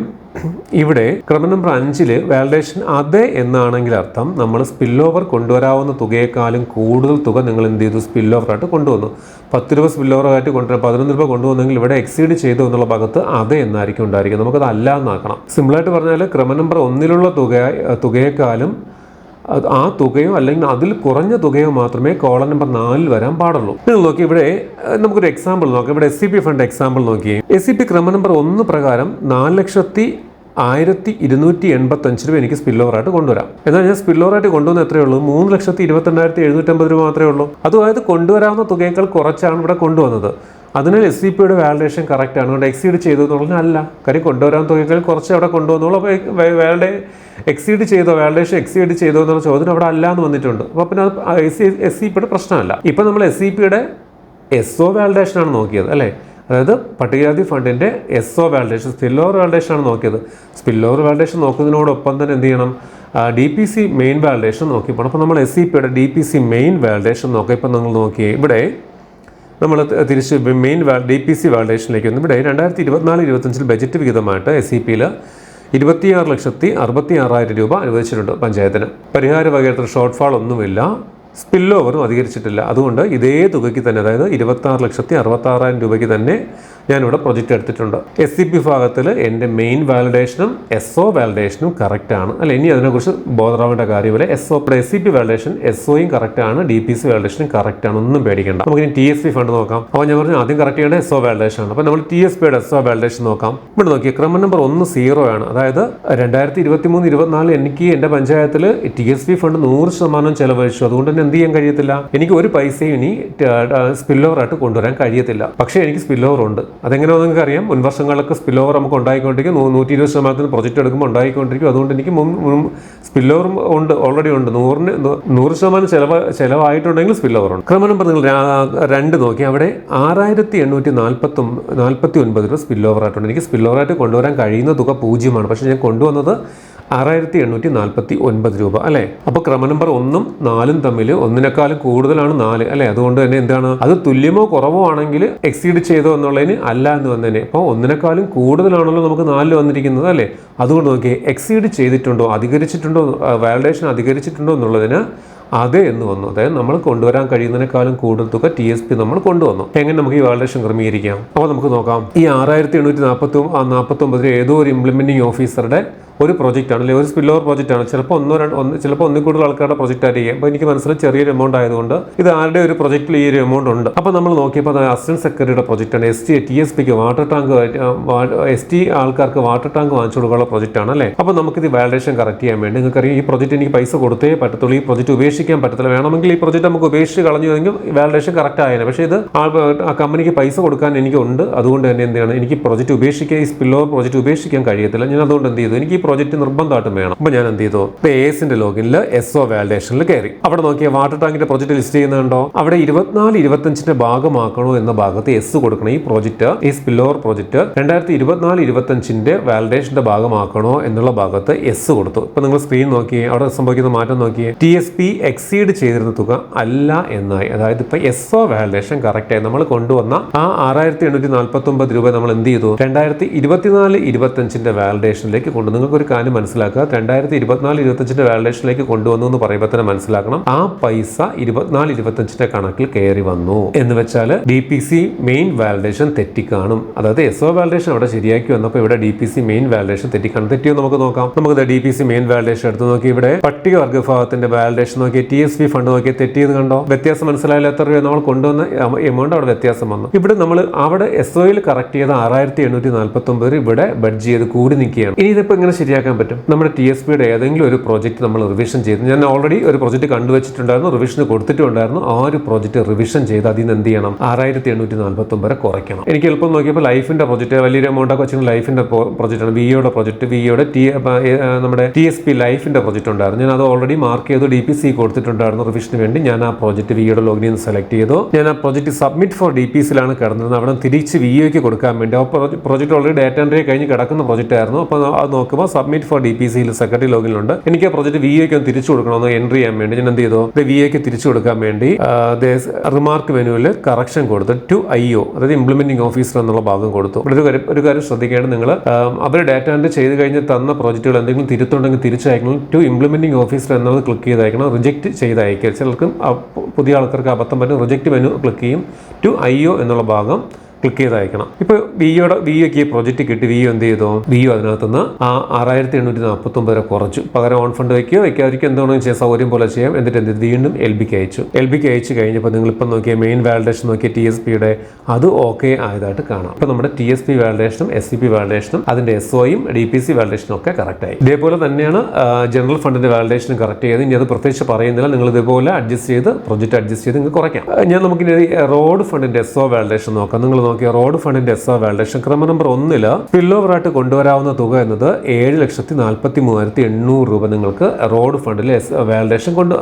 ഇവിടെ ക്രമ നമ്പർ അഞ്ചിൽ വാലിഡേഷൻ അതെ എന്നാണെങ്കിൽ അർത്ഥം നമ്മൾ സ്പിൽ ഓവർ കൊണ്ടുവരാവുന്ന തുകയെക്കാളും കൂടുതൽ തുക നിങ്ങൾ എന്ത് ചെയ്തു? സ്പിൽ ഓവർ ആയിട്ട് കൊണ്ടുവന്നു. പത്ത് രൂപ സ്പിൽ ഓവർ ആയിട്ട് കൊണ്ടുവരാം. പതിനൊന്ന് രൂപ കൊണ്ടുവന്നെങ്കിൽ ഇവിടെ എക്സീഡ് ചെയ്തു എന്നുള്ള ഭാഗത്ത് അതെ എന്നായിരിക്കും ഉണ്ടായിരിക്കും നമുക്കത് അല്ല എന്നാക്കണം സിമ്പിളായിട്ട് പറഞ്ഞാൽ ക്രമ നമ്പർ ഒന്നിലുള്ള തുക തുകയെക്കാളും ആ തുകയോ അല്ലെങ്കിൽ അതിൽ കുറഞ്ഞ തുകയോ മാത്രമേ കോളർ നമ്പർ നാലിൽ വരാൻ പാടുള്ളൂ. നിങ്ങൾ നോക്കി ഇവിടെ നമുക്കൊരു എക്സാമ്പിൾ നോക്കാം. ഇവിടെ S C P fund example നോക്കിയേ എസ് സി പി ക്രമ നമ്പർ ഒന്ന് പ്രകാരം നാല് ലക്ഷത്തി ആയിരത്തി ഇരുന്നൂറ്റി എൺപത്തഞ്ച് രൂപ എനിക്ക് സ്പിൽ ഓവറായിട്ട് കൊണ്ടുവരാം. എന്നാൽ ഞാൻ സ്പിൽ ഓവറായിട്ട് കൊണ്ടുവന്ന എത്രയേ ഉള്ളൂ. മൂന്ന് ലക്ഷത്തി ഇരുപത്തിരണ്ടായിരത്തി എഴുന്നൂറ്റമ്പത് രൂപ മാത്രമേ ഉള്ളൂ. അതുമായത് കൊണ്ടുവരാവുന്ന തുകയേക്കാൾ കുറച്ചാണ് ഇവിടെ കൊണ്ടുവന്നത്. അതിനാൽ എസ് സി പിയുടെ വാലിഡേഷൻ കറക്റ്റ് ആണ്. അതുകൊണ്ട് എക്സീഡ് ചെയ്തു എന്നുള്ളത് അല്ല. കാര്യം കൊണ്ടുവരാൻ തുകകൾ കുറച്ച് അവിടെ കൊണ്ടുവന്നോളൂ. അപ്പോൾ വാലിഡേ എക്സീഡ് ചെയ്തോ വാലിഡേഷൻ എക്സീഡ് ചെയ്തോ എന്നുള്ള ചോദ്യം അവിടെ അല്ല എന്ന് വന്നിട്ടുണ്ട്. അപ്പോൾ പിന്നെ എസ് സി എസ് സി പിയുടെ പ്രശ്നമല്ല. ഇപ്പോൾ നമ്മൾ എസ് സി പിയുടെ എസ് ഒ വാലിഡേഷൻ ആണ് നോക്കിയത് അല്ലേ? അതായത് പട്ടികജാതി ഫണ്ടിന്റെ S O validation spillover validation ആണ് നോക്കിയത്. സ്പില്ലോവർ വാലിഡേഷൻ നോക്കുന്നതിനോടൊപ്പം തന്നെ എന്ത് ചെയ്യണം? D P C main validation നോക്കി പോകണം. അപ്പോൾ നമ്മൾ എസ് സി പിയുടെ D P C main validation നോക്കാം. ഇപ്പം നിങ്ങൾ നോക്കിയേ ഇവിടെ നമ്മൾ തിരിച്ച് മെയിൻ ഡി പി സി വാലിഡേഷനിലേക്ക് വന്നു. ഇവിടെ രണ്ടായിരത്തി ഇരുപത്തിനാല് ഇരുപത്തഞ്ചിൽ ബജറ്റ് വിഹിതമായിട്ട് എസ് സി പിയിൽ ഇരുപത്തിയാറ് ലക്ഷത്തി അറുപത്തി ആറായിരം രൂപ അനുവദിച്ചിട്ടുണ്ട് പഞ്ചായത്തിന്. പരിഹാര വകയത്തിൽ ഷോർട്ട് ഫാൾ ഒന്നുമില്ല. സ്പിൽ ഓവറും അധികരിച്ചിട്ടില്ല. അതുകൊണ്ട് ഇതേ തുകയ്ക്ക് തന്നെ അതായത് ഇരുപത്തി ആറ് ലക്ഷത്തി അറുപത്തി ആറായിരം രൂപയ്ക്ക് തന്നെ ഞാനിവിടെ പ്രൊജക്റ്റ് എടുത്തിട്ടുണ്ട്. എസ് സി പി ഭാഗത്തിൽ എന്റെ മെയിൻ വാലിഡേഷനും എസ് ഒ വാലിഡേഷനും കറക്റ്റ് ആണ്. അല്ല ഇനി അതിനെക്കുറിച്ച് ബോധറാവേണ്ട കാര്യമില്ല S O S C P validation S ഒയും correct ആണ്. ഡി പി സി വാലിഡേഷനും കറക്റ്റ് ആണ്. ഒന്നും പേടിക്കേണ്ട. നമുക്ക് ഇനി ടി എസ് പി ഫണ്ട് നോക്കാം. അപ്പോൾ ഞാൻ പറഞ്ഞു ആദ്യം കറക്റ്റ് ചെയ്യേണ്ട എസ് ഒ വാലിഡേഷൻ ആണ്. അപ്പോൾ നമ്മൾ ടി എസ് പിയുടെ എസ് ഒ വാലിഡേഷൻ നോക്കാം. ഇവിടെ നോക്കി ക്രമ നമ്പർ ഒന്ന് സീറോ ആണ്. അതായത് രണ്ടായിരത്തി ഇരുപത്തി മൂന്ന് ഇരുപത്തിനാല് എനിക്ക് എന്റെ പഞ്ചായത്തിൽ ടി എസ് പി ഫണ്ട് നൂറ് ശതമാനം ചെലവഴിച്ചു. അതുകൊണ്ട് തന്നെ എന്ത് ചെയ്യാൻ കഴിയത്തില്ല? എനിക്ക് ഒരു പൈസയും ഇനി സ്പിൽ ഓവർ ആയിട്ട് കൊണ്ടുവരാൻ കഴിയത്തില്ല. പക്ഷേ എനിക്ക് സ്പിൽ ഓവർ ഉണ്ട്. അതെങ്ങനെയാണെന്ന് നിങ്ങൾക്ക് അറിയാം മുൻ വർഷങ്ങളിലൊക്കെ സ്പിൽ ഓവർ നമുക്ക് ഉണ്ടായിക്കൊണ്ടിരിക്കും. നൂറ്റി ഇരുപത് ശതമാനത്തിന് പ്രൊജക്റ്റ് എടുക്കുമ്പോൾ ഉണ്ടായിക്കൊണ്ടിരിക്കും. അതുകൊണ്ട് എനിക്ക് മുൻ സ്പിൽ ഉണ്ട് ഓൾറെഡി ഉണ്ട്. നൂറിന് നൂറ് ശതമാനം ചിലവ് ചിലവായിട്ടുണ്ടെങ്കിൽ സ്പിൽ ഓവർ ഉണ്ട്. ക്രമ നമ്പർ നിങ്ങൾ രണ്ട് നോക്കി. അവിടെ ആറായിരത്തി എണ്ണൂറ്റി നാൽപ്പത്തി നാൽപ്പത്തി ഒൻപത് രൂപ സ്പിൽ ഓവർ ആയിട്ടുണ്ട്. എനിക്ക് സ്പിൽ ഓവർ ആയിട്ട് കൊണ്ടുവരാൻ കഴിയുന്ന തുക പൂജ്യമാണ്. പക്ഷേ ഞാൻ കൊണ്ടുവന്നത് ആറായിരത്തി എണ്ണൂറ്റി നാൽപ്പത്തി ഒൻപത് രൂപ അല്ലേ? അപ്പോൾ ക്രമ നമ്പർ ഒന്നും നാലും തമ്മിൽ ഒന്നിനേക്കാളും കൂടുതലാണ് നാല് അല്ലേ? അതുകൊണ്ട് തന്നെ എന്താണ്? അത് തുല്യമോ കുറവോ ആണെങ്കിൽ എക്സീഡ് ചെയ്തോ എന്നുള്ളതിന് അല്ല എന്ന് വന്നതിന് അപ്പോൾ ഒന്നിനേക്കാളും കൂടുതലാണല്ലോ നമുക്ക് നാലിൽ വന്നിരിക്കുന്നത് അല്ലേ? അതുകൊണ്ട് നോക്കി എക്സീഡ് ചെയ്തിട്ടുണ്ടോ അധികരിച്ചിട്ടുണ്ടോ വാലിഡേഷൻ അധികരിച്ചിട്ടുണ്ടോ എന്നുള്ളതിന് അതെ എന്ന് വന്നു. അതായത് നമ്മൾ കൊണ്ടുവരാൻ കഴിയുന്നതിനേക്കാളും കൂടുതൽ തുക ടി എസ് പി നമ്മൾ കൊണ്ടുവന്നു. എങ്ങനെ നമുക്ക് ഈ വാലിഡേഷൻ ക്രമീകരിക്കാം? അപ്പോൾ നമുക്ക് നോക്കാം. ഈ ആറായിരത്തി എണ്ണൂറ്റി നാൽപ്പത്തി നാൽപ്പത്തി ഒമ്പതിൽ ഏതോ ഒരു ഇംപ്ലിമെന്റിംഗ് ഓഫീസറുടെ ഒരു പ്രോജക്റ്റ് ആണ് അല്ലെങ്കിൽ ഒരു സ്പിൽ ഓവർ പ്രോജക്റ്റ് ആണ്. ചിലപ്പോൾ ഒന്നോ രണ്ട് ഒന്ന് ചിലപ്പോൾ ഒന്നിൽ കൂടുതൽ ആൾക്കാരുടെ പ്രോജക്റ്റ് ആയിരിക്കും. അപ്പോൾ എനിക്ക് മനസ്സിൽ ചെറിയൊരു എമൗണ്ട് ആയതുകൊണ്ട് ഇത് ആരുടെ ഒരു പ്രോജക്റ്റിൽ ഈ ഒരു എമൗണ്ട് ഉണ്ട്. അപ്പോൾ നമ്മൾ നോക്കിയപ്പോൾ അസിസ്റ്റന്റ് സെക്രട്ടറിയുടെ പ്രോജക്റ്റ് ആണ്. എസ് ടി ടി എസ് പിക്ക് വാട്ടർ ടാങ്ക് എസ് ടി ആൾക്കാർക്ക് വാട്ടർ ടാങ്ക് വാങ്ങിച്ചു കൊടുക്കാനുള്ള പ്രോജക്റ്റ് ആണ് അല്ലേ? അപ്പോൾ നമുക്കിത് വാലിഡേഷൻ കറക്റ്റ് ചെയ്യാൻ വേണ്ടി. നിങ്ങൾക്കറിയാം ഈ പ്രോജക്റ്റ് എനിക്ക് പൈസ കൊടുത്തേ പറ്റത്തുള്ളൂ. ഈ പ്രോജക്റ്റ് ഉപേക്ഷിക്കാൻ പറ്റത്തില്ല. വേണമെങ്കിൽ ഈ പ്രോജക്റ്റ് നമുക്ക് ഉപേക്ഷിച്ച് കളഞ്ഞുവെങ്കിൽ വാലിഡേഷൻ കറക്റ്റ് ആയേനെ. പക്ഷേ ഇത് ആ കമ്പനിക്ക് പൈസ കൊടുക്കാൻ എനിക്കുണ്ട് അതുകൊണ്ട് തന്നെ എന്താണ് എനിക്ക് പ്രോജക്റ്റ് ഉപേക്ഷിക്കാൻ ഈ സ്പിൽ ഓവർ പ്രോജക്റ്റ് ഉപേക്ഷിക്കാൻ കഴിയത്തില്ല. ഞാൻ അതുകൊണ്ട് എന്ത് ചെയ്തു? എനിക്ക് പ്രോജക്റ്റ് നിർബന്ധമായിട്ടും വേണം. അപ്പോൾ ഞാൻ എന്ത് ചെയ്തു? ഇപ്പോൾ എസിന്റെ ലോഗിനിൽ എസ് ഒ വാലിഡേഷനിൽ കയറി അവിടെ നോക്കിയ വാട്ടർ ടാങ്കിന്റെ പ്രോജക്റ്റ് ലിസ്റ്റ് ചെയ്യുന്നുണ്ടോ? അവിടെ ഇരുപത്തിനാല് ഇരുപത്തഞ്ചിന്റെ ഭാഗമാക്കണോ എന്ന ഭാഗത്ത് എസ് കൊടുക്കണം ഈ പ്രോജക്റ്റ് ഈ സ്പില്ലോവർ പ്രോജക്റ്റ് രണ്ടായിരത്തി ഇരുപത്തിനാല് ഇരുപത്തഞ്ചിന്റെ വാലിഡേഷന്റെ ഭാഗമാക്കണോ എന്നുള്ള ഭാഗത്ത് എസ് കൊടുത്തു. ഇപ്പൊ നിങ്ങൾ സ്ക്രീൻ നോക്കി അവിടെ സംഭവിക്കുന്ന മാറ്റം നോക്കി ടി എസ് പി എക്സീഡ് ചെയ്തിരുന്ന തുക അല്ല എന്നായി. അതായത് ഇപ്പൊ എസ് ഒ വാലിഡേഷൻ കറക്റ്റ് ആയി. നമ്മൾ കൊണ്ടുവന്ന ആ ആറായിരത്തി എണ്ണൂറ്റി നാൽപ്പത്തി ഒമ്പത് രൂപ നമ്മൾ എന്ത് ചെയ്തു? രണ്ടായിരത്തി ഇരുപത്തിനാല് ഇരുപത്തഞ്ചിന്റെ വാലിഡേഷനിലേക്ക് കൊണ്ടു. നിങ്ങൾക്ക് ഒരു കാര്യം മനസ്സിലാക്കുക. രണ്ടായിരത്തി ഇരുപത്തിനാല് ഇരുപത്തഞ്ചിന്റെ വാലിഡേഷനിലേക്ക് കൊണ്ടുവന്നു എന്ന് പറയുമ്പോൾ തന്നെ മനസ്സിലാക്കണം. ആ പൈസ ഇരുപത്തിനാല് ഇരുപത്തഞ്ചിന്റെ കണക്കിൽ കയറി വന്നു. എന്ന് വെച്ചാൽ D P C main validation തെറ്റിക്കാണും. അതായത് എസ് ഒ വാലിഡേഷൻ അവിടെ ശരിയാക്കി വന്നപ്പോൾ ഇവിടെ D P C main validation തെറ്റിക്കാണും. തെറ്റിയോ നമുക്ക് നോക്കാം. നമുക്ക് D P C main validation എടുത്ത് നോക്കി. ഇവിടെ പട്ടികവർഗ വിഭാഗത്തിന്റെ വാലിഡേഷൻ നോക്കി. ടി എസ് പി ഫണ്ട് നോക്കി. തെറ്റിയത് കണ്ടോ? വ്യത്യാസം മനസ്സിലായാലും എത്ര രൂപ നമ്മൾ കൊണ്ടുവന്ന എമൗണ്ട് അവിടെ വ്യത്യാസം വന്നു. ഇവിടെ നമ്മൾ അവിടെ എസ് ഒയിൽ കറക്റ്റ് ചെയ്ത ആറായിരത്തി എണ്ണൂറ്റി നാൽപ്പത്തി ഒമ്പത് ഇവിടെ ബഡ്ജ് ചെയ്ത് കൂടി നിൽക്കുകയാണ്. ഇനി ഇതിപ്പോൾ എങ്ങനെ ശരിയാക്കാൻ പറ്റും. നമ്മുടെ ടി എസ് പിയുടെ ഏതെങ്കിലും ഒരു പ്രോജക്റ്റ് നമ്മൾ റിവിഷൻ ചെയ്ത്. ഞാൻ ഓൾറെഡി ഒരു പ്രോജക്റ്റ് കണ്ടുവച്ചിട്ടുണ്ടായിരുന്നു. റിവിഷന് കൊടുത്തിട്ടുണ്ടായിരുന്നു. ആ ഒരു പ്രോജക്റ്റ് റിവിഷൻ ചെയ്ത് അതിൽ നിന്ന് എന്ത് ചെയ്യണം? ആറായിരത്തി എണ്ണൂറ്റി നാൽപ്പത്തി ഒമ്പത് കുറയ്ക്കണം. എനിക്ക് എളുപ്പം നോക്കിയപ്പോൾ ലൈഫിന്റെ പ്രോജക്റ്റ് വലിയൊരു എമൗണ്ട് ഒക്കെ വെച്ചാൽ ലൈഫിന്റെ പ്രോജക്റ്റ് ആണ്. വിഒയുടെ പ്രോജക്റ്റ് വിഒയുടെ ടി നമ്മുടെ ടി എസ് പി ലൈഫിന്റെ പ്രോജക്റ്റ് ഉണ്ടായിരുന്നു. ഞാൻ അത് ഓൾറെഡി മാർക്ക് ചെയ്തു. ഡി പി സി കൊടുത്തിട്ടുണ്ടായിരുന്നു റിവിഷന് വേണ്ടി. ഞാൻ ആ പ്രോജക്റ്റ് വിഒയുടെ ലോഗിനിൽ നിന്ന് സെലക്ട് ചെയ്തു. ഞാൻ ആ project submit for D P സിയിലാണ് കിടന്നത്. അവിടെ തിരിച്ച് വിഒയ്ക്ക് കൊടുക്കാൻ വേണ്ടി. ആ പ്രോജക്റ്റ് ഓൾറെഡി ഡാറ്റ എൻട്രി കഴിഞ്ഞ് കിടക്കുന്ന പ്രോജക്റ്റ് ആയിരുന്നു. അപ്പോൾ അത് നോക്കുമ്പോൾ സബ്മിറ്റ് ഫോർ ഡി പി സിയിൽ സെക്രട്ടറി ലോഗിലുണ്ട് എനിക്ക് ആ പ്രോജക്റ്റ് വി എക്ക് ഒന്ന് തിരിച്ചു കൊടുക്കണമെന്ന് എൻട്രി ചെയ്യാൻ വേണ്ടി ഞാൻ എന്ത് ചെയ്തു? വി എക്ക് തിരിച്ചു കൊടുക്കാൻ വേണ്ടി റിമാർക്ക് മെനുവിൽ കറക്ഷൻ കൊടുത്ത് ടു ഐ ഒ അതായത് ഇംപ്ലിമെന്റിംഗ് ഓഫീസർ എന്നുള്ള ഭാഗം കൊടുത്തു. ഒരു കാര്യം ഒരു കാര്യം ശ്രദ്ധിക്കേണ്ടത് നിങ്ങൾ അവർ ഡാറ്റ എൻട്രി ചെയ്ത് കഴിഞ്ഞ് തന്ന പ്രോജക്റ്റുകൾ എന്തെങ്കിലും തിരുത്തുണ്ടെങ്കിൽ തിരിച്ചയക്കണം. ടു ഇംപ്ലിമെന്റിംഗ് ഓഫീസർ എന്നത് ക്ലിക്ക് ചെയ്ത് അയക്കണം റിജക്റ്റ് ചെയ്ത് അയക്കുക ചിലർക്കും പുതിയ ആൾക്കാർക്ക് അബദ്ധം പറ്റും. റിജക്റ്റ് മെനു ക്ലിക്ക് ചെയ്യും. ടു ഐ ഒ എന്നുള്ള ഭാഗം ക്ലിക്ക് ചെയ്ത് അയക്കണം ഇപ്പോൾ വിയോടെ വിയോക്ക് ഈ പ്രൊജക്റ്റ് കിട്ടി. വിയോ എന്ത് ചെയ്തു? വിയോ അതിനകത്തുനിന്ന് ആ ആറായിരത്തി എണ്ണൂറ്റി നാൽപ്പത്തി ഒമ്പത് വരെ കുറച്ചു. പകരം ഓൺ ഫണ്ട് വയ്ക്കുകയോ വയ്ക്കാതിരിക്കുക എന്താണെന്ന് ചെയ്യാം. സൗകര്യം പോലെ ചെയ്യാം. എന്നിട്ട് എന്ത് വീണ്ടും എൽ ബിക്ക് അയച്ചു. എൽ ബിക്ക് അയച്ചു കഴിഞ്ഞപ്പോൾ നിങ്ങൾ ഇപ്പം നോക്കിയ മെയിൻ വാലിഡേഷൻ നോക്കിയ ടി എസ് പിയുടെ അത് ഓക്കെ ആയതായിട്ട് കാണാം. ഇപ്പം നമ്മുടെ ടി എസ് പി വാലിഡേഷനും എസ് സി പി വാലിഡേഷനും അതിന്റെ എസ് ഒയും ഡി പി സി വാലിഡേഷനും ഒക്കെ കറക്റ്റ് ആയി. ഇതേപോലെ തന്നെയാണ് ജനറൽ ഫണ്ടിന്റെ വാലിഡേഷനും കറക്റ്റ് ചെയ്ത് ഇനി അത് പ്രത്യേകിച്ച് പറയുന്നില്ല. നിങ്ങൾ ഇതേപോലെ അഡ്ജസ്റ്റ് ചെയ്ത് പ്രൊജക്റ്റ് അഡ്ജസ്റ്റ് ചെയ്ത് നിങ്ങൾക്ക് കുറയ്ക്കാം. ഞാൻ നമുക്കിനി റോഡ് ഫണ്ടിന്റെ എസ് ഒ വാലിഡേഷൻ നോക്കാം. നിങ്ങൾ നോക്കിയ റോഡ് ഫണ്ടിന്റെ എസ് ആ വാലിഡേഷൻ. ക്രമ നമ്പർ ഒന്നിൽ സ്പില്ലോവറായിട്ട് കൊണ്ടുവരാവുന്ന തുക എന്നത് ഏഴ് ലക്ഷത്തി നാൽപ്പത്തി മൂവായിരത്തി എണ്ണൂറ് രൂപ നിങ്ങൾക്ക് റോഡ് ഫണ്ടിൽ എസ് വാലിഡേഷൻ കൊണ്ട്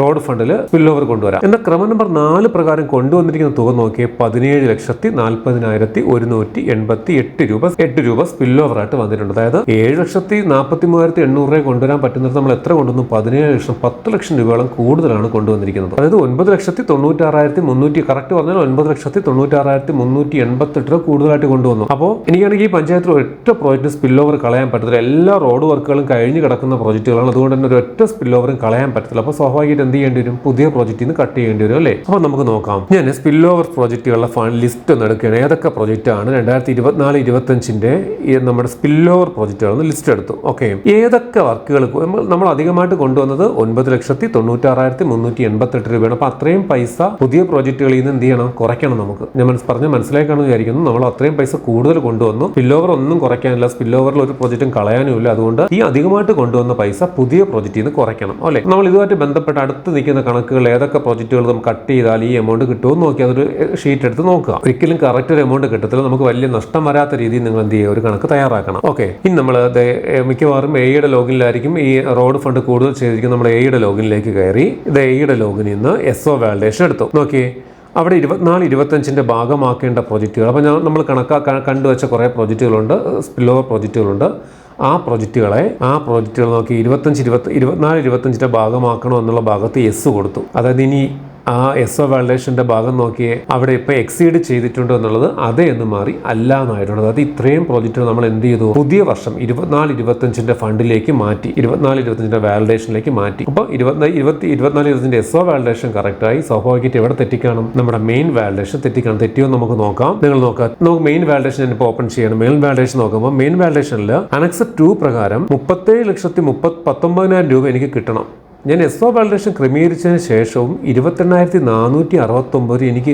റോഡ് ഫണ്ടിൽ സ്പില്ലോവർ കൊണ്ടുവരാം. എന്നാൽ ക്രമ നമ്പർ നാല് പ്രകാരം കൊണ്ടുവന്നിരിക്കുന്ന തുക നോക്കിയ പതിനേഴ് ലക്ഷത്തി നാൽപ്പതിനായിരത്തി ഒരുന്നൂറ്റി എൺപത്തി എട്ട് രൂപ എട്ട് രൂപ സ്പിൽ ആയിട്ട് വന്നിട്ടുണ്ട്. അതായത് ഏഴ് ലക്ഷത്തി നാൽപ്പത്തി മൂവായിരത്തി എണ്ണൂറ് രൂപ കൊണ്ടുവരാൻ പറ്റുന്നത് നമ്മൾ എത്ര കൊണ്ടുവന്നു? പതിനേഴ് ലക്ഷം പത്ത് ലക്ഷം രൂപയോളം കൂടുതലാണ് കൊണ്ടുവന്നിരിക്കുന്നത്. അതായത് ഒൻപത് ലക്ഷത്തി തൊണ്ണൂറ്റാറായിരത്തി മുന്നൂറ്റി കറക്റ്റ് പറഞ്ഞാൽ ഒൻപത് ലക്ഷത്തി തൊണ്ണൂറ്റാറായിരത്തി മുന്നൂറ്റി എൺപത്തെട്ട് രൂപ കൂടുതലായിട്ട് കൊണ്ടുവന്നു. അപ്പോൾ എനിക്കാണെങ്കിൽ ഈ പഞ്ചായത്തിൽ ഒറ്റ പ്രോജക്റ്റ് സ്പിൽ ഓവർ കളയാൻ പറ്റത്തില്ല. എല്ലാ റോഡ് വർക്കുകളും കഴിഞ്ഞ് കിടക്കുന്ന പ്രോജക്റ്റുകളാണ് അതുകൊണ്ട് തന്നെ ഒറ്റ സ്പിൽ ഓവറും കളയാൻ പറ്റത്തില്ല. അപ്പോൾ സ്വാഭാവികമായിട്ട് എന്ത് ചെയ്യേണ്ടി വരും? പുതിയ പ്രോജക്റ്റിൽ നിന്ന് കട്ട് ചെയ്യേണ്ടി വരും അല്ലേ? അപ്പോൾ നമുക്ക് നോക്കാം. ഞാൻ സ്പിൽ ഓവർ പ്രോജക്റ്റുകളുടെ ഫണ്ട് ലിസ്റ്റ് ഒന്ന് എടുക്കുകയാണ്. ഏതൊക്കെ പ്രോജക്റ്റാണ് രണ്ടായിരത്തി ഇരുപത്തിനാല് ഇരുപത്തഞ്ചിന്റെ നമ്മുടെ സ്പിൽ ഓവർ പ്രോജക്റ്റുകളെന്ന് ലിസ്റ്റ് എടുത്തു. ഓക്കെ ഏതൊക്കെ വർക്കുകൾ നമ്മൾ അധികമായിട്ട് കൊണ്ടുവന്നത് ഒൻപത് ലക്ഷത്തി തൊണ്ണൂറ്റാറായിരത്തി മുന്നൂറ്റി എൺപത്തെട്ട് രൂപയാണ്. അപ്പോൾ അത്രയും പൈസ പുതിയ പ്രോജക്റ്റുകളിൽ നിന്ന് എന്ത് ചെയ്യണം? കുറയ്ക്കണം നമുക്ക്. ഞാൻ മനസ്സ് പറഞ്ഞ മനസ്സിലാക്കാണെന്ന് വിചാരിക്കുന്നു. നമ്മൾ അത്രയും പൈസ കൂടുതൽ കൊണ്ടുവന്നു. സ്പില്ലോവർ ഒന്നും കുറയ്ക്കാനില്ല. സ്പില്ലോവറിൽ ഒരു പ്രോജക്റ്റും കളയാനും ഇല്ല. അതുകൊണ്ട് ഈ അധികമായിട്ട് കൊണ്ടുവന്ന പൈസ പുതിയ പ്രോജക്റ്റിൽ നിന്ന് കുറയ്ക്കണം. അല്ലെ? നമ്മൾ ഇതുമായിട്ട് ബന്ധപ്പെട്ട് അടുത്ത് നിൽക്കുന്ന കണക്കുകൾ ഏതൊക്കെ പ്രോജക്റ്റുകൾ നമുക്ക് കട്ട് ചെയ്താൽ ഈ എമൗണ്ട് കിട്ടുമെന്ന് നോക്കി അതൊരു ഷീറ്റ് എടുത്ത് നോക്കുക. ഒരിക്കലും കറക്റ്റ് ഒരു എമൗണ്ട് കിട്ടത്തില്ല. നമുക്ക് വലിയ നഷ്ടം വരാത്ത രീതിയിൽ നിങ്ങൾ എന്ത് ചെയ്യുക? ഒരു കണക്ക് തയ്യാറാക്കണം. ഓക്കെ. ഇനി നമ്മൾ മിക്കവാറും എയുടെ ലോഗിനിലായിരിക്കും ഈ റോഡ് ഫണ്ട് കൂടുതൽ ചെയ്തിരിക്കും നമ്മൾ എയുടെ ലോഗിനിലേക്ക് കയറി ഇത് എയുടെ ലോഗിനിൽ നിന്ന് എസ് ഒ വാലിഡേഷൻ എടുത്തു. നോക്കിയേ. അവിടെ ഇരുപത്തിനാല് ഇരുപത്തഞ്ചിന്റെ ഭാഗമാക്കേണ്ട പ്രോജക്റ്റുകൾ. അപ്പോൾ ഞാൻ നമ്മൾ കണക്കാക്കാൻ കണ്ടുവച്ച കുറേ പ്രോജക്റ്റുകളുണ്ട് സ്പിൽ ഓവർ പ്രോജക്റ്റുകളുണ്ട്. ആ പ്രോജക്റ്റുകളെ ആ പ്രോജക്റ്റുകൾ നോക്കി ഇരുപത്തഞ്ച് ഇരുപത്തി ഇരുപത്തിനാല് ഇരുപത്തഞ്ചിന്റെ ഭാഗമാക്കണോ എന്നുള്ള ഭാഗത്ത് എസ് കൊടുത്തു. അതായത് ഇനി ആ എസ് ഒ വാലിഡേഷന്റെ ഭാഗം നോക്കിയേ അവിടെ ഇപ്പോൾ എക്സീഡ് ചെയ്തിട്ടുണ്ടോ എന്നുള്ളത് അതേ എന്ന് മാറി അല്ല എന്നായിട്ടുണ്ട്. അതായത് ഇത്രയും പ്രോജക്റ്റ് നമ്മൾ എന്ത് ചെയ്തു? പുതിയ വർഷം ഇരുപത്തിനാല് ഇരുപത്തഞ്ചിന്റെ ഫണ്ടിലേക്ക് മാറ്റി ഇരുപത്തിനാല് ഇരുപത്തഞ്ചിന്റെ വാലിഡേഷനിലേക്ക് മാറ്റി. അപ്പോൾ ഇരുപത്തിനാല് ഇരുപത്തി ഇരുപത്തിനാല് ഇരുപത്തഞ്ചിന്റെ എസ് ഒ വാലിഡേഷൻ കറക്റ്റായി സ്വാഭാവികമായിട്ട് എവിടെ തെറ്റിക്കാണും? നമ്മുടെ മെയിൻ വാലിഡേഷൻ തെറ്റിക്കാണ്. തെറ്റിയോ നമുക്ക് നോക്കാം. നിങ്ങൾ നോക്കാം നമുക്ക് മെയിൻ വാലിഡേഷൻ ഇപ്പോൾ ഓപ്പൺ ചെയ്യണം. മെയിൻ വാലിഡേഷൻ നോക്കുമ്പോൾ മെയിൻ വാലിഡേഷനിൽ അനക്സ് ടു പ്രകാരം മുപ്പത്തേഴ് ലക്ഷത്തി മുപ്പത്തി പത്തൊമ്പതിനായിരം രൂപ എനിക്ക് കിട്ടണം. ഞാൻ എസ് ഒ വാലിഡേഷൻ ക്രമീകരിച്ചതിന് ശേഷവും ഇരുപത്തെണ്ണായിരത്തി നാനൂറ്റി അറുപത്തൊമ്പത് എനിക്ക്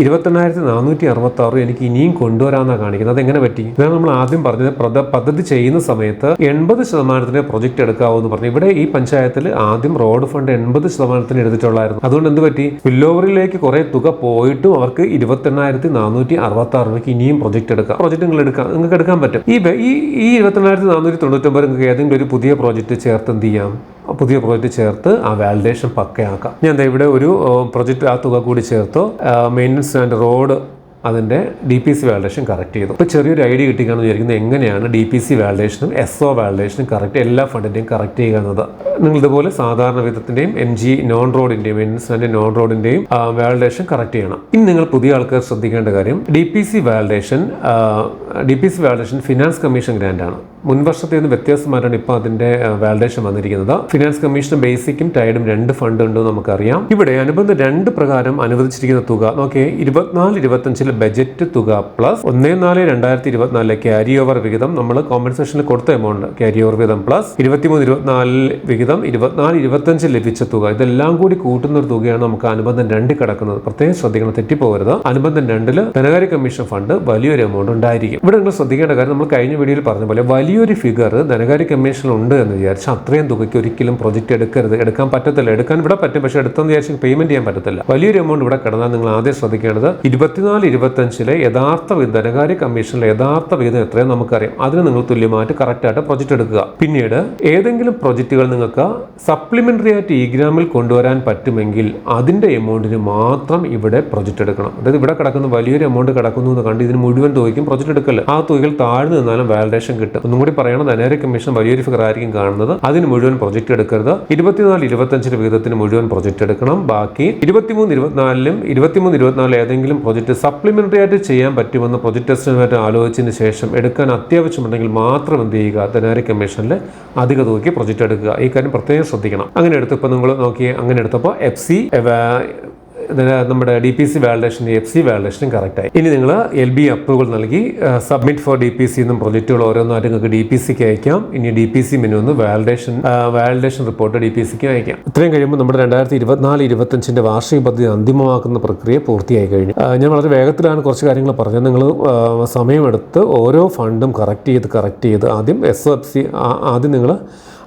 ഇരുപത്തെണ്ണായിരത്തി നാനൂറ്റി അറുപത്തി ആറ് എനിക്ക് ഇനിയും കൊണ്ടുവരാമെന്നാണ് കാണിക്കുന്നത്. അതെങ്ങനെ പറ്റി? ഇതാണ് നമ്മൾ ആദ്യം പറഞ്ഞത് പ്രദ പദ്ധതി ചെയ്യുന്ന സമയത്ത് എൺപത് ശതമാനത്തിന് പ്രൊജക്റ്റ് എടുക്കാവൂന്ന് പറഞ്ഞു. ഇവിടെ ഈ പഞ്ചായത്തിൽ ആദ്യം റോഡ് ഫണ്ട് എൺപത് ശതമാനത്തിന് എടുത്തിട്ടുള്ളായിരുന്നു. അതുകൊണ്ട് എന്ത് പറ്റി? ഫില്ലോവറിലേക്ക് കുറെ തുക പോയിട്ടും അവർക്ക് ഇരുപത്തെണ്ണായിരത്തി നാനൂറ്റി അറുപത്തി ആറ് രൂപയ്ക്ക് ഇനിയും പ്രൊജക്റ്റ് എടുക്കാം. പ്രൊജക്റ്റ് നിങ്ങൾ എടുക്കാം. നിങ്ങൾക്ക് എടുക്കാൻ പറ്റും. ഈ ഈ ഇരുപത്തെണ്ണായിരത്തി നാനൂറ്റി തൊണ്ണൂറ്റൊമ്പത് നിങ്ങൾക്ക് ഏതെങ്കിലും ഒരു പുതിയ പ്രോജക്റ്റ് ചേർത്ത് എന്ത് ചെയ്യാം? പുതിയ പ്രോജക്റ്റ് ചേർത്ത് ആ വാലിഡേഷൻ പക്കയാക്കാം. ഞാൻ ഇവിടെ ഒരു പ്രൊജക്റ്റ് ആ തുക കൂടി ചേർത്തോ. മെയിന്റനൻസ് ആൻഡ് റോഡ് അതിന്റെ D P C validation correct ചെയ്തു. ഇപ്പോൾ ചെറിയൊരു ഐഡിയ കിട്ടിക്കാണെന്ന് വിചാരിക്കുന്നത് എങ്ങനെയാണ് ഡി പി സി വാലിഡേഷനും എസ് ഒ വാലിഡേഷനും കറക്റ്റ് എല്ലാ ഫണ്ടിന്റെയും കറക്റ്റ് ചെയ്യുക എന്നത്. നിങ്ങൾ ഇതുപോലെ സാധാരണ വിധത്തിന്റെയും എം ജി നോൺ റോഡിന്റെയും ആൻഡ് നോൺ റോഡിന്റെയും വാലിഡേഷൻ കറക്റ്റ് ചെയ്യണം. ഇനി നിങ്ങൾ പുതിയ ആൾക്കാർ ശ്രദ്ധിക്കേണ്ട കാര്യം D P C validation D P C validation finance commission grant ആണ്. മുൻവർഷത്തെ നിന്ന് വ്യത്യാസമായിട്ടാണ് ഇപ്പോൾ അതിന്റെ വാലിഡേഷൻ വന്നിരിക്കുന്നത്. ഫിനാൻസ് കമ്മീഷൻ ബേസിക്കും ടൈഡും രണ്ട് ഫണ്ട് ഉണ്ടെന്ന് നമുക്കറിയാം. ഇവിടെ അനുബന്ധ രണ്ട് പ്രകാരം അനുവദിച്ചിരിക്കുന്ന തുക നോക്കിയേ ഇരുപത്തിനാല് ഇരുപത്തഞ്ചിലെ ബജറ്റ് തുക പ്ലസ് ഒന്ന് നാല് രണ്ടായിരത്തി ഇരുപത്തിനാലിലെ ക്യാരി ഓവർ വിഹിതം നമ്മൾ കോമ്പൻസേഷനിൽ കൊടുത്ത എമൗണ്ട് ക്യാരി ഓവർ വിഹിതം പ്ലസ് ഇരുപത്തിമൂന്ന് ഇരുപത്തിനാലിൽ വിഹിതം ഇരുപത്തിനാല് ഇരുപത്തഞ്ച് ലഭിച്ച തുക. ഇതെല്ലാം കൂടി കൂട്ടുന്ന ഒരു തുകയാണ് നമുക്ക് അനുബന്ധം രണ്ടിൽ കിടക്കുന്നത്. പ്രത്യേകം ശ്രദ്ധിക്കണം തെറ്റിപ്പോകരുത്. അനുബന്ധം രണ്ടിൽ ധനകാര്യ കമ്മീഷൻ ഫണ്ട് വലിയൊരു എമൗണ്ട് ഉണ്ടായിരിക്കും. ഇവിടെ നിങ്ങൾ ശ്രദ്ധിക്കേണ്ട കാര്യം നമ്മൾ കഴിഞ്ഞ വീഡിയോയിൽ പറഞ്ഞ പോലെ വലിയൊരു ഫിഗർ ധനകാര്യ കമ്മീഷൻ ഉണ്ട് എന്ന് വിചാരിച്ച അത്രയും തുകയ്ക്ക് ഒരിക്കലും പ്രൊജക്റ്റ് എടുക്കരുത്. എടുക്കാൻ പറ്റത്തില്ല. എടുക്കാൻ ഇവിടെ പറ്റും പക്ഷേ എടുത്തെന്ന് വിചാരിച്ച് പേയ്മെന്റ് ചെയ്യാൻ പറ്റത്തില്ല. വലിയൊരു എമൗണ്ട് ഇവിടെ കിടന്നാൽ നിങ്ങൾ ആദ്യം ശ്രദ്ധിക്കേണ്ടത് ഇരുപത്തിനാല് ഇരുപത്തഞ്ചിലെ യഥാർത്ഥ വി- ധനകാര്യ കമ്മീഷനിലെ യഥാർത്ഥ വിഹിതം എത്രയും നമുക്കറിയാം. അതിന് നിങ്ങൾ തുല്യമായിട്ട് കറക്റ്റായിട്ട് പ്രൊജക്റ്റ് എടുക്കുക. പിന്നീട് ഏതെങ്കിലും പ്രൊജക്റ്റുകൾ നിങ്ങൾക്ക് സപ്ലിമെന്ററി ആയിട്ട് ഈ ഗ്രാമിൽ കൊണ്ടുവരാൻ പറ്റുമെങ്കിൽ അതിന്റെ എമൗണ്ടിന് മാത്രം ഇവിടെ പ്രൊജക്റ്റ് എടുക്കണം. അതായത് ഇവിടെ കിടക്കുന്ന വലിയൊരു എമൗണ്ട് കിടക്കുന്നു എന്ന് കണ്ട് ഇതിന് മുഴുവൻ തുകയ്ക്കും പ്രൊജക്റ്റ് എടുക്കല്ല? ആ തുകയിൽ താഴ്ന്നു നിന്നാലും വാലിഡേഷൻ കിട്ടും. ഒന്നും കൂടി പറയണം ധനകാര്യ കമ്മീഷൻ വലിയൊരു ഫിഗർ ആയിരിക്കും കാണുന്നത്. അതിന് മുഴുവൻ പ്രൊജക്റ്റ് എടുക്കരുത്. ഇരുപത്തിനാല് ഇരുപത്തഞ്ചിന് വിഹിതത്തിന് മുഴുവൻ പ്രൊജക്റ്റ് എടുക്കണം. ബാക്കി ഇരുപത്തിമൂന്ന് ഇരുപത്തിനാലിലും ഇരുപത്തിമൂന്ന് ഇരുപത്തിനാലിൽ ഏതെങ്കിലും പ്രൊജക്റ്റ് സപ്ലിമെന്ററി ആയിട്ട് ചെയ്യാൻ പറ്റുമെന്ന് പ്രൊജക്ട് ടെസ്റ്റിനുമായിട്ട് ആലോചിച്ചതിന് ശേഷം എടുക്കാൻ അത്യാവശ്യമുണ്ടെങ്കിൽ മാത്രം എന്ത് ചെയ്യുക? ധനകാര്യ കമ്മീഷനിൽ അധിക തുകയ്ക്ക് പ്രൊജക്റ്റ് എടുക്കുക. ഈ കാര്യം പ്രത്യേകം ശ്രദ്ധിക്കണം. അങ്ങനെ എടുത്തപ്പോൾ നിങ്ങൾ നോക്കി അങ്ങനെ എടുത്തപ്പോൾ എഫ് സി നമ്മുടെ D P C validation F C വാലിഡേഷനും കറക്റ്റായി ഇനി നിങ്ങൾ എൽ ബി അപ്രൂവൽ നൽകി submit for D P C എന്നും പ്രൊജക്റ്റുകൾ ഓരോന്നായിട്ട് നിങ്ങൾക്ക് ഡി പി സിക്ക് അയക്കാം. ഇനി ഡി പി സി മെനു ഒന്ന് validation validation report D P സിക്ക് അയക്കാം. ഇത്രയും കഴിയുമ്പോൾ നമ്മുടെ രണ്ടായിരത്തി ഇരുപത്തിനാല് ഇരുപത്തഞ്ചിന്റെ വാർഷിക പദ്ധതി അന്തിമമാക്കുന്ന പ്രക്രിയ പൂർത്തിയായി കഴിഞ്ഞു. ഞാൻ വളരെ വേഗത്തിലാണ് കുറച്ച് കാര്യങ്ങൾ പറഞ്ഞത്. നിങ്ങൾ സമയമെടുത്ത് ഓരോ ഫണ്ടും കറക്റ്റ് ചെയ്ത് കറക്റ്റ് ചെയ്ത് ആദ്യം എസ് എഫ് സി ആദ്യം നിങ്ങൾ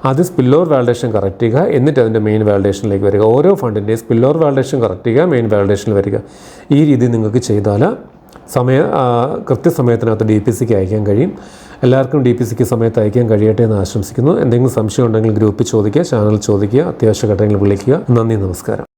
ആദ്യം സ്പില്ലോർ വാലിഡേഷൻ കറക്റ്റ് ചെയ്യുക. എന്നിട്ട് അതിന്റെ മെയിൻ വാലിഡേഷനിലേക്ക് വരിക. ഓരോ ഫണ്ടിന്റെയും സ്പില്ലോർ വാലിഡേഷൻ കറക്റ്റ് ചെയ്യുക മെയിൻ വാലിഡേഷനിൽ വരിക. ഈ രീതി നിങ്ങൾക്ക് ചെയ്താൽ സമയ കൃത്യസമയത്തിനകത്ത് ഡി പി സിക്ക് അയക്കാൻ കഴിയും. എല്ലാവർക്കും ഡി പി സിക്ക് സമയത്ത് അയക്കാൻ കഴിയട്ടെ എന്ന് ആശംസിക്കുന്നു. എന്തെങ്കിലും സംശയം ഉണ്ടെങ്കിൽ ഗ്രൂപ്പിൽ ചോദിക്കുക ചാനൽ ചോദിക്കുക അത്യാവശ്യ ഘട്ടങ്ങളിൽ വിളിക്കുക. നന്ദി നമസ്കാരം.